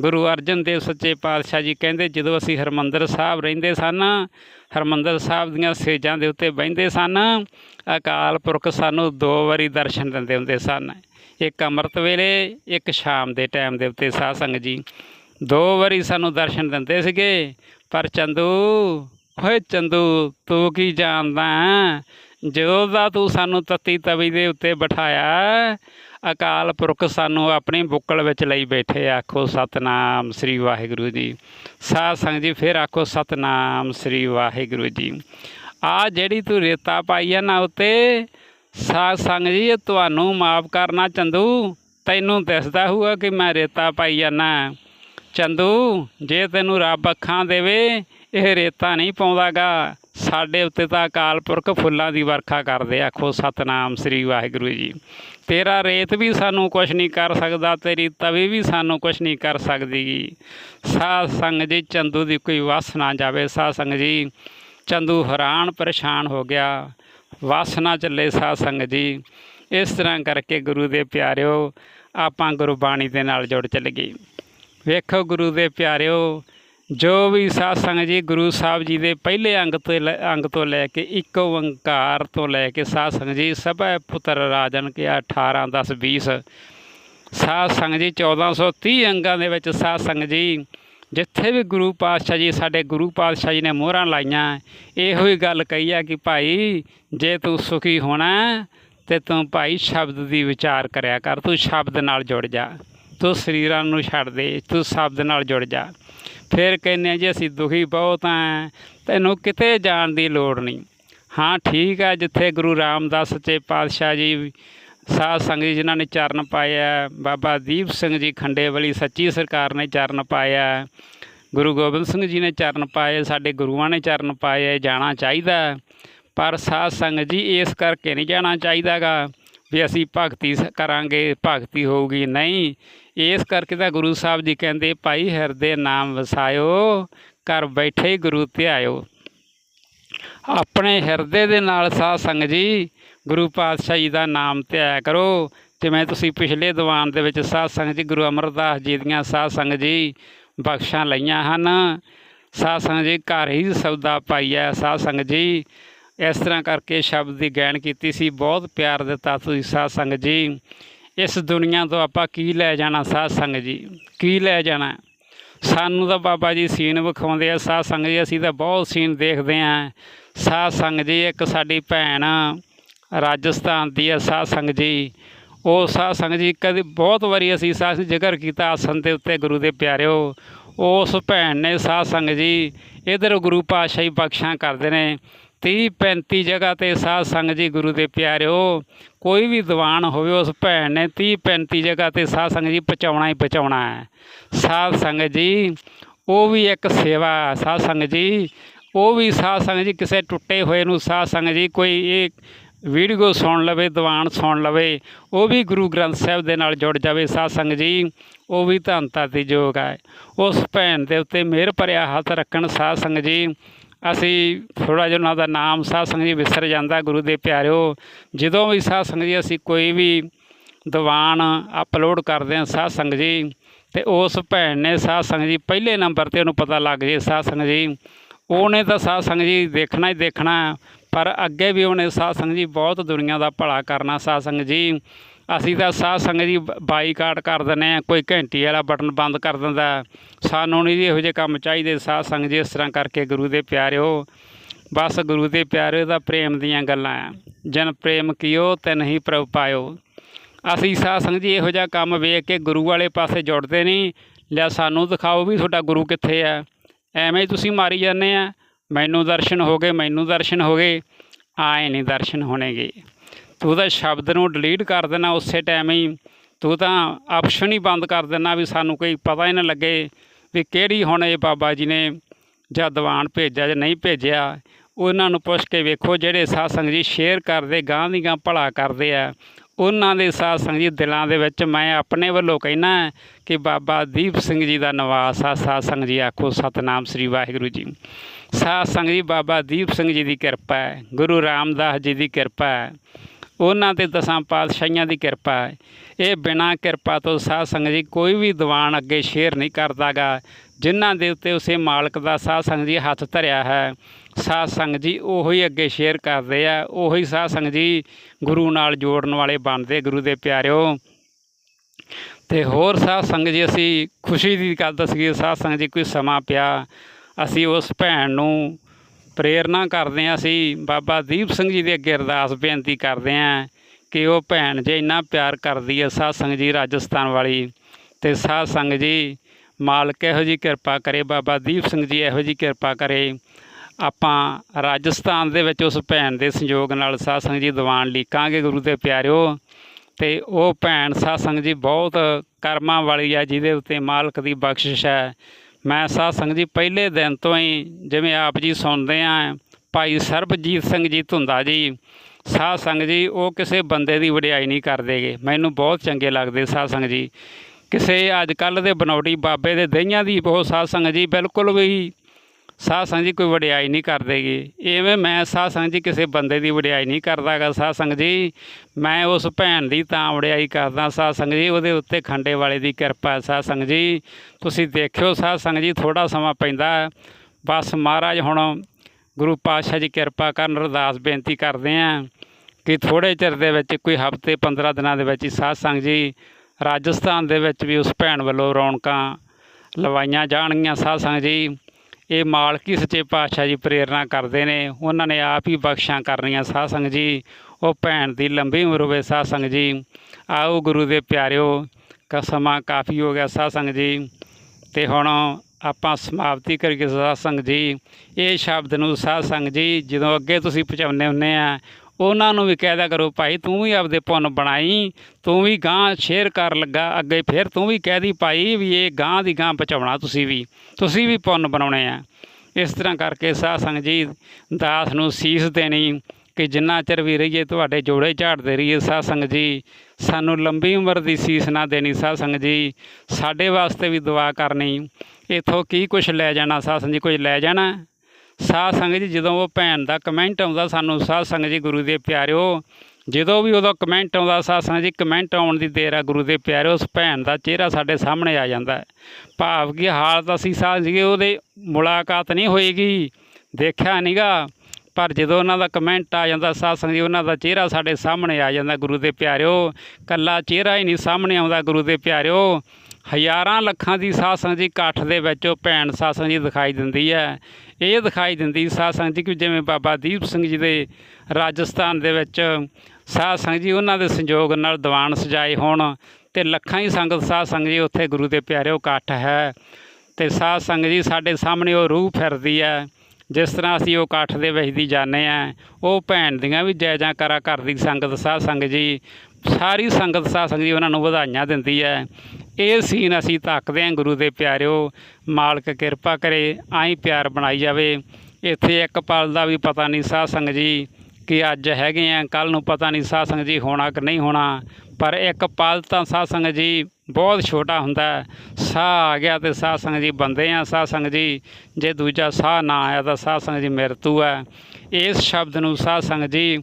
ਗੁਰੂ ਅਰਜਨ ਦੇਵ ਸੱਚੇ ਪਾਤਸ਼ਾਹ ਜੀ ਕਹਿੰਦੇ, ਜਦੋਂ ਅਸੀਂ ਹਰਮੰਦਰ ਸਾਹਿਬ ਰਹਿੰਦੇ ਸਨ, ਹਰਮੰਦਰ ਸਾਹਿਬ ਦੀਆਂ ਸੇਜਾਂ ਦੇ ਉੱਤੇ ਬਹਿੰਦੇ ਸਨ, ਅਕਾਲ ਪੁਰਖ ਸਾਨੂੰ ਦੋ ਵਾਰੀ ਦਰਸ਼ਨ ਦਿੰਦੇ ਹੁੰਦੇ ਸਨ। ਇੱਕ ਅੰਮ੍ਰਿਤ ਵੇਲੇ, ਇੱਕ ਸ਼ਾਮ ਦੇ ਟਾਈਮ ਦੇ ਉੱਤੇ, ਸਾਧ ਸੰਗ ਜੀ। ਦੋ ਵਾਰੀ ਸਾਨੂੰ ਦਰਸ਼ਨ ਦਿੰਦੇ ਸੀਗੇ। ਪਰ ਚੰਦੂ, ਓਏ ਚੰਦੂ, ਤੂੰ ਕੀ ਜਾਣਦਾ ਜਦੋਂ ਦਾ ਤੂੰ ਸਾਨੂੰ ਤੱਤੀ ਤਵੀ ਦੇ ਉੱਤੇ ਬਿਠਾਇਆ, ਅਕਾਲ ਪੁਰਖ ਸਾਨੂੰ ਆਪਣੀ ਬੁੱਕਲ ਵਿੱਚ ਲਈ ਬੈਠੇ, ਆਖੋ, ਸਤਨਾਮ ਸ੍ਰੀ ਵਾਹਿਗੁਰੂ ਜੀ। ਸਾਧ ਸੰਗਤ ਜੀ, ਫਿਰ ਆਖੋ, ਸਤਨਾਮ ਸ੍ਰੀ ਵਾਹਿਗੁਰੂ ਜੀ। ਆ ਜਿਹੜੀ ਤੂੰ ਰੇਤਾ ਪਾਈ ਆ ਨਾ ਉੱਤੇ, ਸਾਧ ਸੰਗਤ ਜੀ, ਇਹ ਤੁਹਾਨੂੰ ਮਾਫ ਕਰਨਾ ਚੰਦੂ। ਤੈਨੂੰ ਦਿਸਦਾ ਹੋਊਗਾ ਕਿ ਮੈਂ ਰੇਤਾ ਪਾਈ ਜਾਨਾ ਚੰਦੂ, ਜੇ ਤੈਨੂੰ ਰੱਬ ਅੱਖਾਂ ਦੇਵੇ, ਇਹ ਰੇਤਾ ਨਹੀਂ ਪਾਉਂਦਾਗਾ। ਸਾਡੇ ਉੱਤੇ ਤਾਂ ਅਕਾਲ ਪੁਰਖ ਫੁੱਲਾਂ ਦੀ ਵਰਖਾ ਕਰਦੇ ਆਖੋ ਸਤਨਾਮ ਸ੍ਰੀ ਵਾਹਿਗੁਰੂ ਜੀ। ਤੇਰਾ ਰੇਤ ਵੀ ਸਾਨੂੰ ਕੁਝ ਨਹੀਂ ਕਰ ਸਕਦਾ, ਤੇਰੀ ਤਵੀ ਵੀ ਸਾਨੂੰ ਕੁਝ ਨਹੀਂ ਕਰ ਸਕਦੀ। ਗੀ ਸਾਧ ਸੰਗ ਜੀ, ਚੰਦੂ ਦੀ ਕੋਈ ਵਸ ਨਾ ਜਾਵੇ। ਸਾਧ ਸੰਗ ਜੀ, ਚੰਦੂ ਹੈਰਾਨ ਪਰੇਸ਼ਾਨ ਹੋ ਗਿਆ। ਵਸ ਨਾ ਚੱਲੇ ਸਾਧ ਸੰਗਤ ਜੀ। ਇਸ ਤਰ੍ਹਾਂ ਕਰਕੇ ਗੁਰੂ ਦੇ ਪਿਆਰਿਓ, ਆਪਾਂ ਗੁਰਬਾਣੀ ਦੇ ਨਾਲ ਜੁੜ ਚੱਲ ਗਏ। ਵੇਖੋ ਗੁਰੂ ਦੇ ਪਿਆਰਿਓ ਜੋ ਵੀ ਸਾਧ ਸੰਗਤ ਜੀ ਗੁਰੂ ਸਾਹਿਬ ਜੀ ਦੇ ਪਹਿਲੇ ਅੰਗ ਤੋਂ ਲੈ- ਅੰਗ ਤੋਂ ਲੈ ਕੇ ਇੱਕ ਓੰਕਾਰ ਤੋਂ ਲੈ ਕੇ ਸਾਧ ਸੰਗਤ ਜੀ ਸਭੈ ਪੁੱਤਰ ਰਾਜਨ ਕੇ 18 10 20 ਸਾਧ ਸੰਗਤ ਜੀ 1430 ਅੰਗਾਂ ਦੇ ਵਿੱਚ ਸਾਧ ਸੰਗਤ ਜੀ ਜਿੱਥੇ ਵੀ ਗੁਰੂ ਪਾਤਸ਼ਾਹ ਜੀ ਸਾਡੇ ਗੁਰੂ ਪਾਤਸ਼ਾਹ ਜੀ ਨੇ ਮੋਹਰਾਂ ਲਾਈਆਂ ਇਹੋ ਹੀ ਗੱਲ ਕਹੀ ਆ ਕਿ ਭਾਈ ਜੇ ਤੂੰ ਸੁਖੀ ਹੋਣਾ ਹੈ, ਤੇ ਤੂੰ ਭਾਈ ਸ਼ਬਦ ਦੀ ਵਿਚਾਰ ਕਰਿਆ ਕਰ ਤੂੰ ਸ਼ਬਦ ਨਾਲ ਜੁੜ ਜਾ। ਤੂੰ ਸਰੀਰਾਂ ਨੂੰ ਛੱਡ ਦੇ, ਤੂੰ ਸ਼ਬਦ ਨਾਲ ਜੁੜ ਜਾ। ਫਿਰ ਕਹਿੰਦੇ ਆ, ਜੀ ਅਸੀਂ ਦੁਖੀ ਬਹੁਤ ਆ, ਤੈਨੂੰ ਕਿਤੇ ਜਾਣ ਦੀ ਲੋੜ ਨਹੀਂ। ਹਾਂ, ਠੀਕ ਆ, ਜਿੱਥੇ ਗੁਰੂ ਰਾਮਦਾਸ ਸੱਚੇ ਪਾਤਸ਼ਾਹ ਜੀ, ਸਾਧ ਸੰਗਤ ਜੀ ਜਿਨ੍ਹਾਂ ਨੇ ਚਰਨ ਪਾਇਆ, ਬਾਬਾ ਦੀਪ ਸਿੰਘ ਜੀ ਖੰਡੇ ਵਾਲੀ ਸੱਚੀ ਸਰਕਾਰ ਨੇ ਚਰਨ ਪਾਇਆ, ਗੁਰੂ ਗੋਬਿੰਦ ਸਿੰਘ ਜੀ ਨੇ ਚਰਨ ਪਾਏ, ਸਾਡੇ ਗੁਰੂਆਂ ਨੇ ਚਰਨ ਪਾਏ ਜਾਣਾ ਚਾਹੀਦਾ। ਪਰ ਸਾਧ ਸੰਗਤ ਜੀ, ਇਸ ਕਰਕੇ ਨਹੀਂ ਜਾਣਾ ਚਾਹੀਦਾਗਾ ਵੀ ਅਸੀਂ ਭਗਤੀ ਸ- ਕਰਾਂਗੇ, ਭਗਤੀ ਹੋਊਗੀ, ਨਹੀਂ। ਇਸ ਕਰਕੇ ਤਾਂ ਗੁਰੂ ਸਾਹਿਬ ਜੀ ਕਹਿੰਦੇ, ਭਾਈ ਹਿਰਦੇ ਨਾਮ ਵਸਾਇਓ, ਘਰ ਬੈਠੇ ਹੀ ਗੁਰੂ ਧਿਆਇਓ। ਆਪਣੇ ਹਿਰਦੇ ਦੇ ਨਾਲ ਸਾਧ ਸੰਗਤ ਜੀ, ਗੁਰੂ ਪਾਤਸ਼ਾਹ ਜੀ ਦਾ ਨਾਮ ਧਿਆਇਆ ਕਰੋ। ਜਿਵੇਂ ਤੁਸੀਂ ਪਿਛਲੇ ਦੀਵਾਨ ਦੇ ਵਿੱਚ ਸਾਧ ਸੰਗਤ ਜੀ, ਗੁਰੂ ਅਮਰਦਾਸ ਜੀ ਦੀਆਂ ਸਾਧ ਸੰਗਤ ਜੀ ਬਖਸ਼ਾਂ ਲਈਆਂ ਹਨ। ਸਾਧ ਸੰਗਤ ਜੀ, ਘਰ ਹੀ ਸੌਦਾ ਪਾਈਆ ਸਾਧ ਸੰਗਤ ਜੀ। ਇਸ ਤਰ੍ਹਾਂ ਕਰਕੇ ਸ਼ਬਦ ਦੀ ਗੈਣ ਕੀਤੀ ਸੀ। ਬਹੁਤ ਪਿਆਰ ਦਿੱਤਾ ਤੁਸੀਂ ਸਾਧ ਸੰਗਤ ਜੀ। ਇਸ ਦੁਨੀਆ ਤੋਂ ਆਪਾਂ ਕੀ ਲੈ ਜਾਣਾ ਸਾਧ ਸੰਗਤ ਜੀ? ਕੀ ਲੈ ਜਾਣਾ? ਸਾਨੂੰ ਤਾਂ ਬਾਬਾ ਜੀ ਸੀਨ ਵਿਖਾਉਂਦੇ ਆ, ਸਾਧ ਸੰਗਤ ਜੀ ਅਸੀਂ ਤਾਂ ਬਹੁਤ ਸੀਨ ਦੇਖਦੇ ਆ। ਸਾਧ ਸੰਗਤ ਜੀ, ਇੱਕ ਸਾਡੀ ਭੈਣ ਰਾਜਸਥਾਨ ਦੀ ਆ ਸਾਧ ਸੰਗਤ ਜੀ। ਉਹ ਸਾਧ ਸੰਗਤ ਜੀ ਕਦੇ ਬਹੁਤ ਵਾਰੀ ਅਸੀਂ ਸਾਧ ਜ਼ਿਕਰ ਕੀਤਾ ਆਸਨ ਦੇ ਉੱਤੇ ਗੁਰੂ ਦੇ ਪਿਆਰਿਓ। ਉਸ ਭੈਣ ਨੇ ਸਾਧ ਸੰਗਤ ਜੀ ਇਧਰ ਗੁਰੂ ਪਾਤਸ਼ਾਹੀ ਬਖਸ਼ਾਂ ਕਰਦੇ ਨੇ। 30 35 ਜਗ੍ਹਾ ਤੇ ਸਾਧ ਸੰਗਤ ਜੀ ਗੁਰੂ ਦੇ ਪਿਆਰਿਓ ਕੋਈ ਵੀ ਦੀਵਾਨ ਹੋਵੇ ਉਸ ਭੈਣ ਨੇ 30 35 ਜਗ੍ਹਾ ਤੇ ਸਾਧ ਸੰਗਤ ਜੀ ਪਹੁੰਚਾਉਣਾ ਹੀ ਪਹੁੰਚਾਉਣਾ ਹੈ। ਸਾਧ ਸੰਗਤ ਜੀ ਉਹ ਵੀ ਇੱਕ ਸੇਵਾ ਹੈ, ਸਾਧ ਸੰਗਤ ਜੀ। ਉਹ ਵੀ ਸਾਧ ਸੰਗਤ ਜੀ ਕਿਸੇ ਟੁੱਟੇ ਹੋਏ ਨੂੰ ਸਾਧ ਸੰਗਤ ਜੀ ਕੋਈ ਇਹ ਵੀਡੀਓ ਸੁਣ ਲਵੇ ਦੀਵਾਨ ਸੁਣ ਲਵੇ ਉਹ ਵੀ ਗੁਰੂ ਗ੍ਰੰਥ ਸਾਹਿਬ ਦੇ ਨਾਲ ਜੁੜ ਜਾਵੇ ਸਾਧ ਸੰਗਤ ਜੀ ਉਹ ਵੀ ਧੰਨਤਾ ਤੇ ਯੋਗ ਹੈ। ਉਸ ਭੈਣ ਦੇ ਉੱਤੇ ਮਿਹਰ ਭਰਿਆ ਹੱਥ ਰੱਖਣ ਸਾਧ ਸੰਗਤ ਜੀ ਅਸੀਂ ਥੋੜਾ ਜਿਹਾ ਉਹਨਾਂ ਦਾ ਨਾਮ ਸਾਧ ਸੰਗਤ ਜੀ ਵਿਸਰ ਜਾਂਦਾ ਗੁਰੂ ਦੇ ਪਿਆਰਿਓ, ਜਦੋਂ ਵੀ ਸਾਧ ਸੰਗਤ ਜੀ ਅਸੀਂ ਕੋਈ ਵੀ ਦੀਵਾਨ ਅਪਲੋਡ ਕਰਦੇ ਹਾਂ ਸਾਧ ਸੰਗਤ ਜੀ, ਤੇ ਉਸ ਭੈਣ ਨੇ ਸਾਧ ਸੰਗਤ ਜੀ ਪਹਿਲੇ ਨੰਬਰ ਤੇ ਉਹਨੂੰ ਪਤਾ ਲੱਗ ਜੇ ਸਾਧ ਸੰਗਤ ਜੀ। ਉਹਨੇ ਤਾਂ ਸਾਧ ਸੰਗਤ ਜੀ ਦੇਖਣਾ ਹੀ ਦੇਖਣਾ, ਪਰ ਅੱਗੇ ਵੀ ਉਹਨੇ ਸਾਧ ਸੰਗਤ ਜੀ ਬਹੁਤ ਦੁਨੀਆ ਦਾ ਭਲਾ ਕਰਨਾ ਸਾਧ ਸੰਗਤ ਜੀ। ਅਸੀਂ ਤਾਂ ਸਾਧ ਸੰਗਤ ਜੀ ਬਾਈਕਾਟ ਕਰ ਦਿੰਦੇ ਆ ਕੋਈ ਘੰਟੀ ਵਾਲਾ ਬਟਨ ਬੰਦ ਕਰ ਦਿੰਦਾ ਸਾਨੂੰ ਨਹੀਂ ਇਹੋ ਜਿਹੇ ਕੰਮ ਚਾਹੀਦੇ, ਸਾਧ ਸੰਗਤ ਜੀ ਇਸ ਤਰ੍ਹਾਂ ਕਰਕੇ ਗੁਰੂ ਦੇ ਪਿਆਰਿਓ, ਬਸ ਗੁਰੂ ਦੇ ਪਿਆਰਿਓ ਦਾ ਪ੍ਰੇਮ ਦੀਆਂ ਗੱਲਾਂ ਆ ਜਨ ਪ੍ਰੇਮ ਕੀਓ ਤੇ ਨਹੀਂ ਪ੍ਰਭ ਪਾਇਓ। ਅਸੀਂ ਸਾਧ ਸੰਗਤ ਜੀ ਇਹੋ ਜਿਹਾ ਕੰਮ ਵੇਖ ਕੇ ਗੁਰੂ ਵਾਲੇ ਪਾਸੇ ਜੁੜਦੇ ਨਹੀਂ। ਲਿਆ ਸਾਨੂੰ ਦਿਖਾਓ ਵੀ ਤੁਹਾਡਾ ਗੁਰੂ ਕਿੱਥੇ ਆ ਐਵੇਂ ਹੀ ਤੁਸੀਂ ਮਾਰੀ ਜਾਂਦੇ ਆ। ਮੈਨੂੰ ਦਰਸ਼ਨ ਹੋ ਗਏ, ਮੈਨੂੰ ਦਰਸ਼ਨ ਹੋ ਗਏ। ਆਏ ਨਹੀਂ ਦਰਸ਼ਨ ਹੋਣਗੇ। ਤੂੰ ਤਾਂ ਸ਼ਬਦ ਨੂੰ ਡਿਲੀਟ ਕਰ ਦੇਣਾ ਉਸੇ ਟਾਈਮ ਹੀ। ਤੂੰ ਤਾਂ ਆਪਸ਼ਨ ਹੀ ਬੰਦ ਕਰ ਦੇਣਾ ਵੀ ਸਾਨੂੰ ਕੋਈ ਪਤਾ ਹੀ ਨਾ ਲੱਗੇ ਵੀ ਕਿਹੜੀ ਹੁਣ ਇਹ ਬਾਬਾ ਜੀ ਨੇ ਜਾਂ ਦੀਵਾਨ ਭੇਜਿਆ ਜਾਂ ਨਹੀਂ ਭੇਜਿਆ। ਉਹਨਾਂ ਨੂੰ ਪੁੱਛ ਕੇ ਵੇਖੋ ਜਿਹੜੇ ਸਾਧ ਸੰਗਤ ਜੀ ਸ਼ੇਅਰ ਕਰਦੇ ਗਾਂ ਦੀ ਗਾਂ ਭਲਾ ਕਰਦੇ ਆ। ਉਹਨਾਂ ਦੇ ਸਾਧ ਸੰਗਤ ਜੀ ਦਿਲਾਂ ਦੇ ਵਿੱਚ ਮੈਂ ਆਪਣੇ ਵੱਲੋਂ ਕਹਿਣਾ ਕਿ ਬਾਬਾ ਦੀਪ ਸਿੰਘ ਜੀ ਦਾ ਨਿਵਾਸ ਆ। ਸਾਧ ਸੰਗਤ ਜੀ ਆਖੋ, ਸਤਨਾਮ ਸ੍ਰੀ ਵਾਹਿਗੁਰੂ ਜੀ। ਸਾਧ ਸੰਗਤ ਜੀ ਬਾਬਾ ਦੀਪ ਸਿੰਘ ਜੀ ਦੀ ਕਿਰਪਾ ਹੈ, ਗੁਰੂ ਰਾਮਦਾਸ ਜੀ ਦੀ ਕਿਰਪਾ ਹੈ। ਉਹਨਾਂ ਤੇ ਦਸਾਂ ਪਾਤਸ਼ਾਹੀਆਂ ਦੀ ਕਿਰਪਾ ਹੈ। ਇਹ ਬਿਨਾਂ ਕਿਰਪਾ ਤੋਂ ਸਾਧ ਸੰਗਤ ਜੀ ਕੋਈ ਵੀ ਦੀਵਾਨ ਅੱਗੇ ਸ਼ੇਅਰ ਨਹੀਂ ਕਰਦਾਗਾ। ਜਿਨ੍ਹਾਂ ਦੇ ਉੱਤੇ ਉਸੇ ਮਾਲਕ ਦਾ ਸਾਧ ਸੰਗਤ ਜੀ ਹੱਥ ਧਰਿਆ ਹੈ ਸਾਧ ਸੰਗਤ ਜੀ ਉਹੀ ਅੱਗੇ ਸ਼ੇਅਰ ਕਰਦੇ ਆ। ਉਹੀ ਹੀ ਸਾਧ ਸੰਗਤ ਜੀ ਗੁਰੂ ਨਾਲ ਜੋੜਨ ਵਾਲੇ ਬਣਦੇ ਗੁਰੂ ਦੇ ਪਿਆਰਿਓ। ਤੇ ਹੋਰ ਸਾਧ ਸੰਗਤ ਜੀ ਅਸੀਂ ਖੁਸ਼ੀ ਦੀ ਗੱਲ ਦੱਸੀਏ ਸਾਧ ਸੰਗਤ ਜੀ ਕੋਈ ਸਮਾਂ ਪਿਆ। ਅਸੀਂ ਉਸ ਭੈਣ ਨੂੰ ਪ੍ਰੇਰਨਾ ਕਰਦੇ ਹਾਂ ਅਸੀਂ। ਬਾਬਾ ਦੀਪ ਸਿੰਘ ਜੀ ਦੇ ਅੱਗੇ ਅਰਦਾਸ ਬੇਨਤੀ ਕਰਦੇ ਹਾਂ ਕਿ ਉਹ ਭੈਣ ਜੇ ਇੰਨਾ ਪਿਆਰ ਕਰਦੀ ਹੈ, ਸਾਧ ਸੰਗਤ ਜੀ ਰਾਜਸਥਾਨ ਵਾਲੀ, ਤੇ ਸਾਧ ਸੰਗਤ ਜੀ ਮਾਲਕ ਇਹੋ ਜੀ ਕਿਰਪਾ ਕਰੇ, ਬਾਬਾ ਦੀਪ ਸਿੰਘ ਜੀ ਇਹੋ ਜੀ ਕਿਰਪਾ ਕਰੇ। ਆਪਾਂ ਰਾਜਸਥਾਨ ਦੇ ਵਿੱਚ ਉਸ ਭੈਣ ਦੇ ਸੰਯੋਗ ਨਾਲ ਸਾਧ ਸੰਗਤ ਜੀ ਦੀਵਾਨ ਲਿਖਾਂਗੇ ਗੁਰੂ ਦੇ ਪਿਆਰਿਓ, ਤੇ ਉਹ ਭੈਣ ਸਾਧ ਸੰਗਤ ਜੀ ਬਹੁਤ ਕਰਮਾਂ ਵਾਲੀ ਆ, ਜਿਹਦੇ ਉੱਤੇ ਮਾਲਕ ਦੀ ਬਖਸ਼ਿਸ਼ ਹੈ। ਮੈਂ ਸਾਧ ਸੰਗਤ ਜੀ, ਪਹਿਲੇ ਦਿਨ ਤੋਂ ਹੀ ਜਿਵੇਂ ਆਪ ਜੀ ਸੁਣਦੇ ਆ, ਭਾਈ ਸਰਬਜੀਤ ਸਿੰਘ ਜੀ ਧੁੰਦਾ ਜੀ, ਸਾਧ ਸੰਗਤ ਜੀ, ਉਹ ਕਿਸੇ ਬੰਦੇ ਦੀ ਵਡਿਆਈ ਨਹੀਂ ਕਰਦੇਗੇ ਮੈਨੂੰ ਬਹੁਤ ਚੰਗੇ ਲੱਗਦੇ ਸਾਧ ਸੰਗਤ ਜੀ। ਕਿਸੇ ਅੱਜ ਕੱਲ ਦੇ ਬਨੌਟੀ ਬਾਬੇ ਦੇ ਦਹੀਆਂ ਦੀ ਬਹੁਤ ਸਾਧ ਸੰਗਤ ਜੀ, ਬਿਲਕੁਲ ਵੀ ਸਾਧ ਸੰਗਤ ਜੀ ਕੋਈ ਵਡਿਆਈ ਨਹੀਂ ਕਰਦੇਗੇ। ਇਵੇਂ ਮੈਂ ਸਾਧ ਸੰਗਤ ਜੀ ਕਿਸੇ ਬੰਦੇ ਦੀ ਵਡਿਆਈ ਨਹੀਂ ਕਰਦਾਗਾ। ਸਾਧ ਸੰਗਤ ਜੀ, ਮੈਂ ਉਸ ਭੈਣ ਦੀ ਤਾਂ ਵਡਿਆਈ ਕਰਦਾ। ਸਾਧ ਸੰਗਤ ਜੀ, ਉਹਦੇ ਉੱਤੇ ਖੰਡੇ ਵਾਲੇ ਦੀ ਕਿਰਪਾ ਹੈ। ਸਾਧ ਸੰਗਤ ਜੀ, ਤੁਸੀਂ ਦੇਖਿਓ, ਸਾਧ ਸੰਗਤ ਜੀ ਥੋੜਾ ਸਮਾਂ ਪੈਂਦਾ ਬਸ ਮਹਾਰਾਜ ਹੁਣ ਗੁਰੂ ਪਾਤਸ਼ਾਹ ਜੀ ਕਿਰਪਾ ਕਰਨ ਅਰਦਾਸ ਬੇਨਤੀ ਕਰਦੇ ਆਂ ਕਿ ਥੋੜੇ ਚਿਰ ਦੇ ਵਿੱਚ, ਕੋਈ ਹਫ਼ਤੇ 15 ਦਿਨਾਂ ਦੇ ਵਿੱਚ ਹੀ ਸਾਧ ਸੰਗਤ ਜੀ ਰਾਜਸਥਾਨ ਦੇ ਵਿੱਚ ਵੀ ਉਸ ਭੈਣ ਵੱਲੋਂ ਰੌਣਕਾਂ ਲਵਾਈਆਂ ਜਾਣਗੀਆਂ। ਸਾਧ ਸੰਗਤ ਜੀ ਇਹ ਮਾਲਕੀ ਸੱਚੇ ਪਾਤਸ਼ਾਹ ਜੀ ਪ੍ਰੇਰਣਾ ਕਰਦੇ ਨੇ। ਉਹਨਾਂ ਨੇ ਆਪ ਹੀ ਬਖਸ਼ਾਂ ਕਰਨੀਆਂ ਸਾਧ ਸੰਗਤ ਜੀ। ਉਹ ਭੈਣ ਦੀ ਲੰਬੀ ਉਮਰ ਹੋਵੇ ਸਾਧ ਸੰਗਤ ਜੀ। ਆਓ ਗੁਰੂ ਦੇ ਪਿਆਰਿਓ, ਕਾ, ਸਮਾਂ ਕਾਫੀ ਹੋ ਗਿਆ ਸਾਧ ਸੰਗਤ ਜੀ। ਤੇ ਹੁਣ ਆਪਾਂ ਸਮਾਪਤੀ ਕਰੀਏ ਸਾਧ ਸੰਗਤ ਜੀ। ਇਹ ਸ਼ਬਦ ਨੂੰ ਸਾਧ ਸੰਗਤ ਜੀ, ਜਦੋਂ ਅੱਗੇ ਤੁਸੀਂ ਪਹੁੰਚਾਉਂਦੇ ਹੁੰਦੇ ਆ ਉਹਨਾਂ ਨੂੰ ਵੀ ਕਹਿ ਦਿਆ ਕਰੋ, ਭਾਈ ਤੂੰ ਵੀ ਆਪਦੇ ਪੁੰਨ ਬਣਾਈ, ਤੂੰ ਵੀ ਗਾਂ ਸ਼ੇਅਰ ਕਰ ਲੱਗਾ ਅੱਗੇ, ਫਿਰ ਤੂੰ ਵੀ ਕਹਿ ਦੀ ਭਾਈ ਵੀ ਇਹ ਗਾਂ ਦੀ ਗਾਂ ਬਚਾਉਣਾ ਤੁਸੀਂ ਵੀ ਤੁਸੀਂ ਵੀ ਪੁੰਨ ਬਣਾਉਣੇ ਆ। ਇਸ ਤਰ੍ਹਾਂ ਕਰਕੇ ਸਾਧ ਸੰਗਤ ਜੀ ਦਾਸ ਨੂੰ ਸੀਸ ਦੇਣੀ ਕਿ ਜਿੰਨਾ ਚਿਰ ਵੀ ਰਹੀਏ ਤੁਹਾਡੇ ਜੋੜੇ ਝਾੜਦੇ ਰਹੀਏ, ਸਾਧ ਸੰਗਤ ਜੀ, ਸਾਨੂੰ ਲੰਬੀ ਉਮਰ ਦੀ ਸੀਸ ਨਾ ਦੇਣੀ ਸਾਧ ਸੰਗਤ ਜੀ, ਸਾਡੇ ਵਾਸਤੇ ਵੀ ਦੁਆ ਕਰਨੀ। ਇਥੋਂ ਕੀ ਕੁਝ ਲੈ ਜਾਣਾ, ਸਾਧ ਸੰਗਤ ਜੀ ਕੁਝ ਲੈ ਜਾਣਾ? ਸਾਧ ਸੰਗਤ ਜੀ, ਜਦੋਂ ਉਹ ਭੈਣ ਦਾ ਕਮੈਂਟ ਆਉਂਦਾ ਸਾਨੂੰ, ਸਾਧ ਸੰਗਤ ਜੀ, ਗੁਰੂ ਦੇ ਪਿਆਰਿਓ, ਜਦੋਂ ਵੀ ਉਹਦਾ ਕਮੈਂਟ ਆਉਂਦਾ, ਸਾਧ ਸੰਗਤ ਜੀ ਕਮੈਂਟ ਆਉਣ ਦੀ ਦੇਰ ਆ ਗੁਰੂ ਦੇ ਪਿਆਰਿਓ, ਉਸ ਭੈਣ ਦਾ ਚਿਹਰਾ ਸਾਡੇ ਸਾਹਮਣੇ ਆ ਜਾਂਦਾ ਹੈ। ਭਾਵ ਕਿ ਹਾਲਤ ਅਸੀਂ ਸਾਧ ਜੀ ਉਹਦੇ ਮੁਲਾਕਾਤ ਨਹੀਂ ਹੋਏਗੀ, ਦੇਖਿਆ ਨਹੀਂਗਾ ਪਰ ਜਦੋਂ ਉਹਨਾਂ ਦਾ ਕਮੈਂਟ ਆ ਜਾਂਦਾ, ਸਾਧ ਸੰਗਤ ਜੀ, ਉਹਨਾਂ ਦਾ ਚਿਹਰਾ ਸਾਡੇ ਸਾਹਮਣੇ ਆ ਜਾਂਦਾ ਗੁਰੂ ਦੇ ਪਿਆਰਿਓ। ਕੱਲਾ ਚਿਹਰਾ ਹੀ ਨਹੀਂ ਸਾਹਮਣੇ ਆਉਂਦਾ ਗੁਰੂ ਦੇ ਪਿਆਰਿਓ। ਹਜ਼ਾਰਾਂ ਲੱਖਾਂ ਦੀ ਸਾਧ ਸੰਗਤ ਜੀ, ਇਕੱਠ ਦੇ ਵਿੱਚ ਉਹ ਭੈਣ ਸਾਧ ਸੰਗਤ ਜੀ ਦਿਖਾਈ ਦਿੰਦੀ ਹੈ। ਇਹ ਦਿਖਾਈ ਦਿੰਦੀ ਸਾਧ ਸੰਗਤ ਜੀ ਕਿ ਜਿਵੇਂ ਬਾਬਾ ਦੀਪ ਸਿੰਘ ਜੀ ਦੇ ਰਾਜਸਥਾਨ ਦੇ ਵਿੱਚ ਸਾਧ ਸੰਗਤ ਜੀ ਉਹਨਾਂ ਦੇ ਸੰਯੋਗ ਨਾਲ ਦੀਵਾਨ ਸਜਾਏ ਹੋਣ ਤੇ ਲੱਖਾਂ ਹੀ ਸੰਗਤ ਸਾਧ ਸੰਗਤ ਜੀ ਉੱਥੇ ਗੁਰੂ ਦੇ ਪਿਆਰਿਓ ਇਕੱਠ ਹੈ ਤੇ ਸਾਧ ਸੰਗਤ ਜੀ ਸਾਡੇ ਸਾਹਮਣੇ ਉਹ ਰੂਹ ਫਿਰਦੀ ਹੈ, ਜਿਸ ਤਰ੍ਹਾਂ ਅਸੀਂ ਉਹ ਇਕੱਠ ਦੇ ਵਿੱਚ ਦੀ ਜਾਂਦੇ ਆ ਉਹ ਭੈਣ ਦੀਆਂ ਵੀ ਜਾਇਜ਼ਾਂ ਕਰਾ ਕਰਦੀ ਸੰਗਤ ਸਾਧ ਸੰਗਤ ਜੀ ਸਾਰੀ ਸੰਗਤ ਸਾਧ ਸੰਗਤ ਜੀ ਉਹਨਾਂ ਨੂੰ ਵਧਾਈਆਂ ਦਿੰਦੀ ਹੈ। ਇਹ ਸੀਨ ਅਸੀਂ ਤੱਕਦੇ ਹਾਂ ਗੁਰੂ ਦੇ ਪਿਆਰਿਓ, ਮਾਲਕ ਕਿਰਪਾ ਕਰੇ, ਆਈ ਪਿਆਰ ਬਣਾਈ ਜਾਵੇ। ਇੱਥੇ ਇੱਕ ਪਲ ਦਾ ਵੀ ਪਤਾ ਨਹੀਂ ਸਾਧ ਸੰਗਤ ਜੀ ਕਿ ਅੱਜ ਹੈਗੇ ਆ ਕੱਲ ਨੂੰ ਪਤਾ ਨਹੀਂ ਸਾਧ ਸੰਗਤ ਜੀ ਹੋਣਾ ਕਿ ਨਹੀਂ ਹੋਣਾ। ਪਰ ਇੱਕ ਪਲ ਤਾਂ ਸਾਧ ਸੰਗਤ ਜੀ ਬਹੁਤ ਛੋਟਾ ਹੁੰਦਾ ਸਾਹ ਆ ਗਿਆ ਤੇ ਸਾਧ ਸੰਗਤ ਜੀ ਬੰਦੇ ਆ, ਸਾਧ ਸੰਗਤ ਜੀ ਜੇ ਦੂਜਾ ਸਾਹ ਨਾ ਆਇਆ ਤਾਂ ਸਾਧ ਸੰਗਤ ਜੀ ਮਿਰਤੂ ਹੈ। ਇਸ ਸ਼ਬਦ ਨੂੰ ਸਾਧ ਸੰਗਤ ਜੀ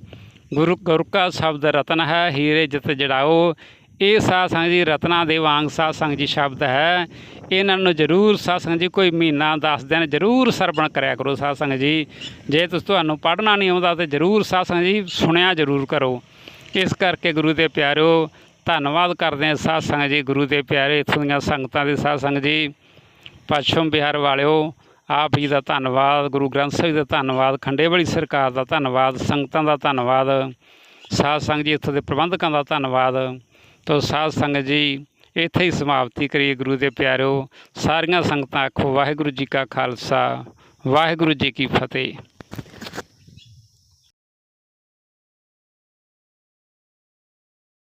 ਗੁਰੂ ਗੁਰੂ ਕਾ ਸ਼ਬਦ ਰਤਨ ਹੈ, ਹੀਰੇ ਜਿਤ ਜੜਾਓ। ਇਹ ਸਾਧ ਸੰਗਤ ਜੀ ਰਤਨਾ ਦੇ ਵਾਂਗ ਸਾਧ ਸੰਗਤ ਜੀ ਸ਼ਬਦ ਹੈ। ਇਹਨਾਂ ਨੂੰ ਜ਼ਰੂਰ ਸਾਧ ਸੰਗਤ ਜੀ ਕੋਈ ਮਹੀਨਾ 10 ਦਿਨ ਜ਼ਰੂਰ ਸਰਵਣ ਕਰਿਆ ਕਰੋ ਸਾਧ ਸੰਗਤ ਜੀ। ਜੇ ਤੁਸੀਂ ਤੁਹਾਨੂੰ ਪੜ੍ਹਨਾ ਨਹੀਂ ਆਉਂਦਾ ਤੇ ਜ਼ਰੂਰ ਸਾਧ ਸੰਗਤ ਜੀ ਸੁਣਿਆ ਜ਼ਰੂਰ ਕਰੋ। ਇਸ ਕਰਕੇ ਗੁਰੂ ਦੇ ਪਿਆਰਿਓ, ਧੰਨਵਾਦ ਕਰਦੇ ਹਾਂ ਸਾਧ ਸੰਗਤ ਜੀ ਗੁਰੂ ਦੇ ਪਿਆਰੇ, ਇੱਥੋਂ ਦੀਆਂ ਸੰਗਤਾਂ ਦੇ ਸਾਧ ਸੰਗਤ ਜੀ। ਪੱਛਮ ਬਿਹਾਰ ਵਾਲਿਓ ਆਪ ਜੀ ਦਾ ਧੰਨਵਾਦ, ਗੁਰੂ ਗ੍ਰੰਥ ਸਾਹਿਬ ਦਾ ਧੰਨਵਾਦ ਖੰਡੇ ਵਾਲੀ ਸਰਕਾਰ ਦਾ ਧੰਨਵਾਦ, ਸੰਗਤਾਂ ਦਾ ਧੰਨਵਾਦ, ਸਾਧ ਸੰਗਤ ਜੀ ਇੱਥੋਂ ਦੇ ਪ੍ਰਬੰਧਕਾਂ ਦਾ ਧੰਨਵਾਦ। ਤੋ ਸਾਧ ਸੰਗਤ ਜੀ, ਇੱਥੇ ਹੀ ਸਮਾਪਤੀ ਕਰੀਏ ਗੁਰੂ ਦੇ ਪਿਆਰਿਓ ਸਾਰੀਆਂ ਸੰਗਤਾਂ ਆਖੋ, ਵਾਹਿਗੁਰੂ ਜੀ ਕਾ ਖਾਲਸਾ, ਵਾਹਿਗੁਰੂ ਜੀ ਕੀ ਫਤਿਹ।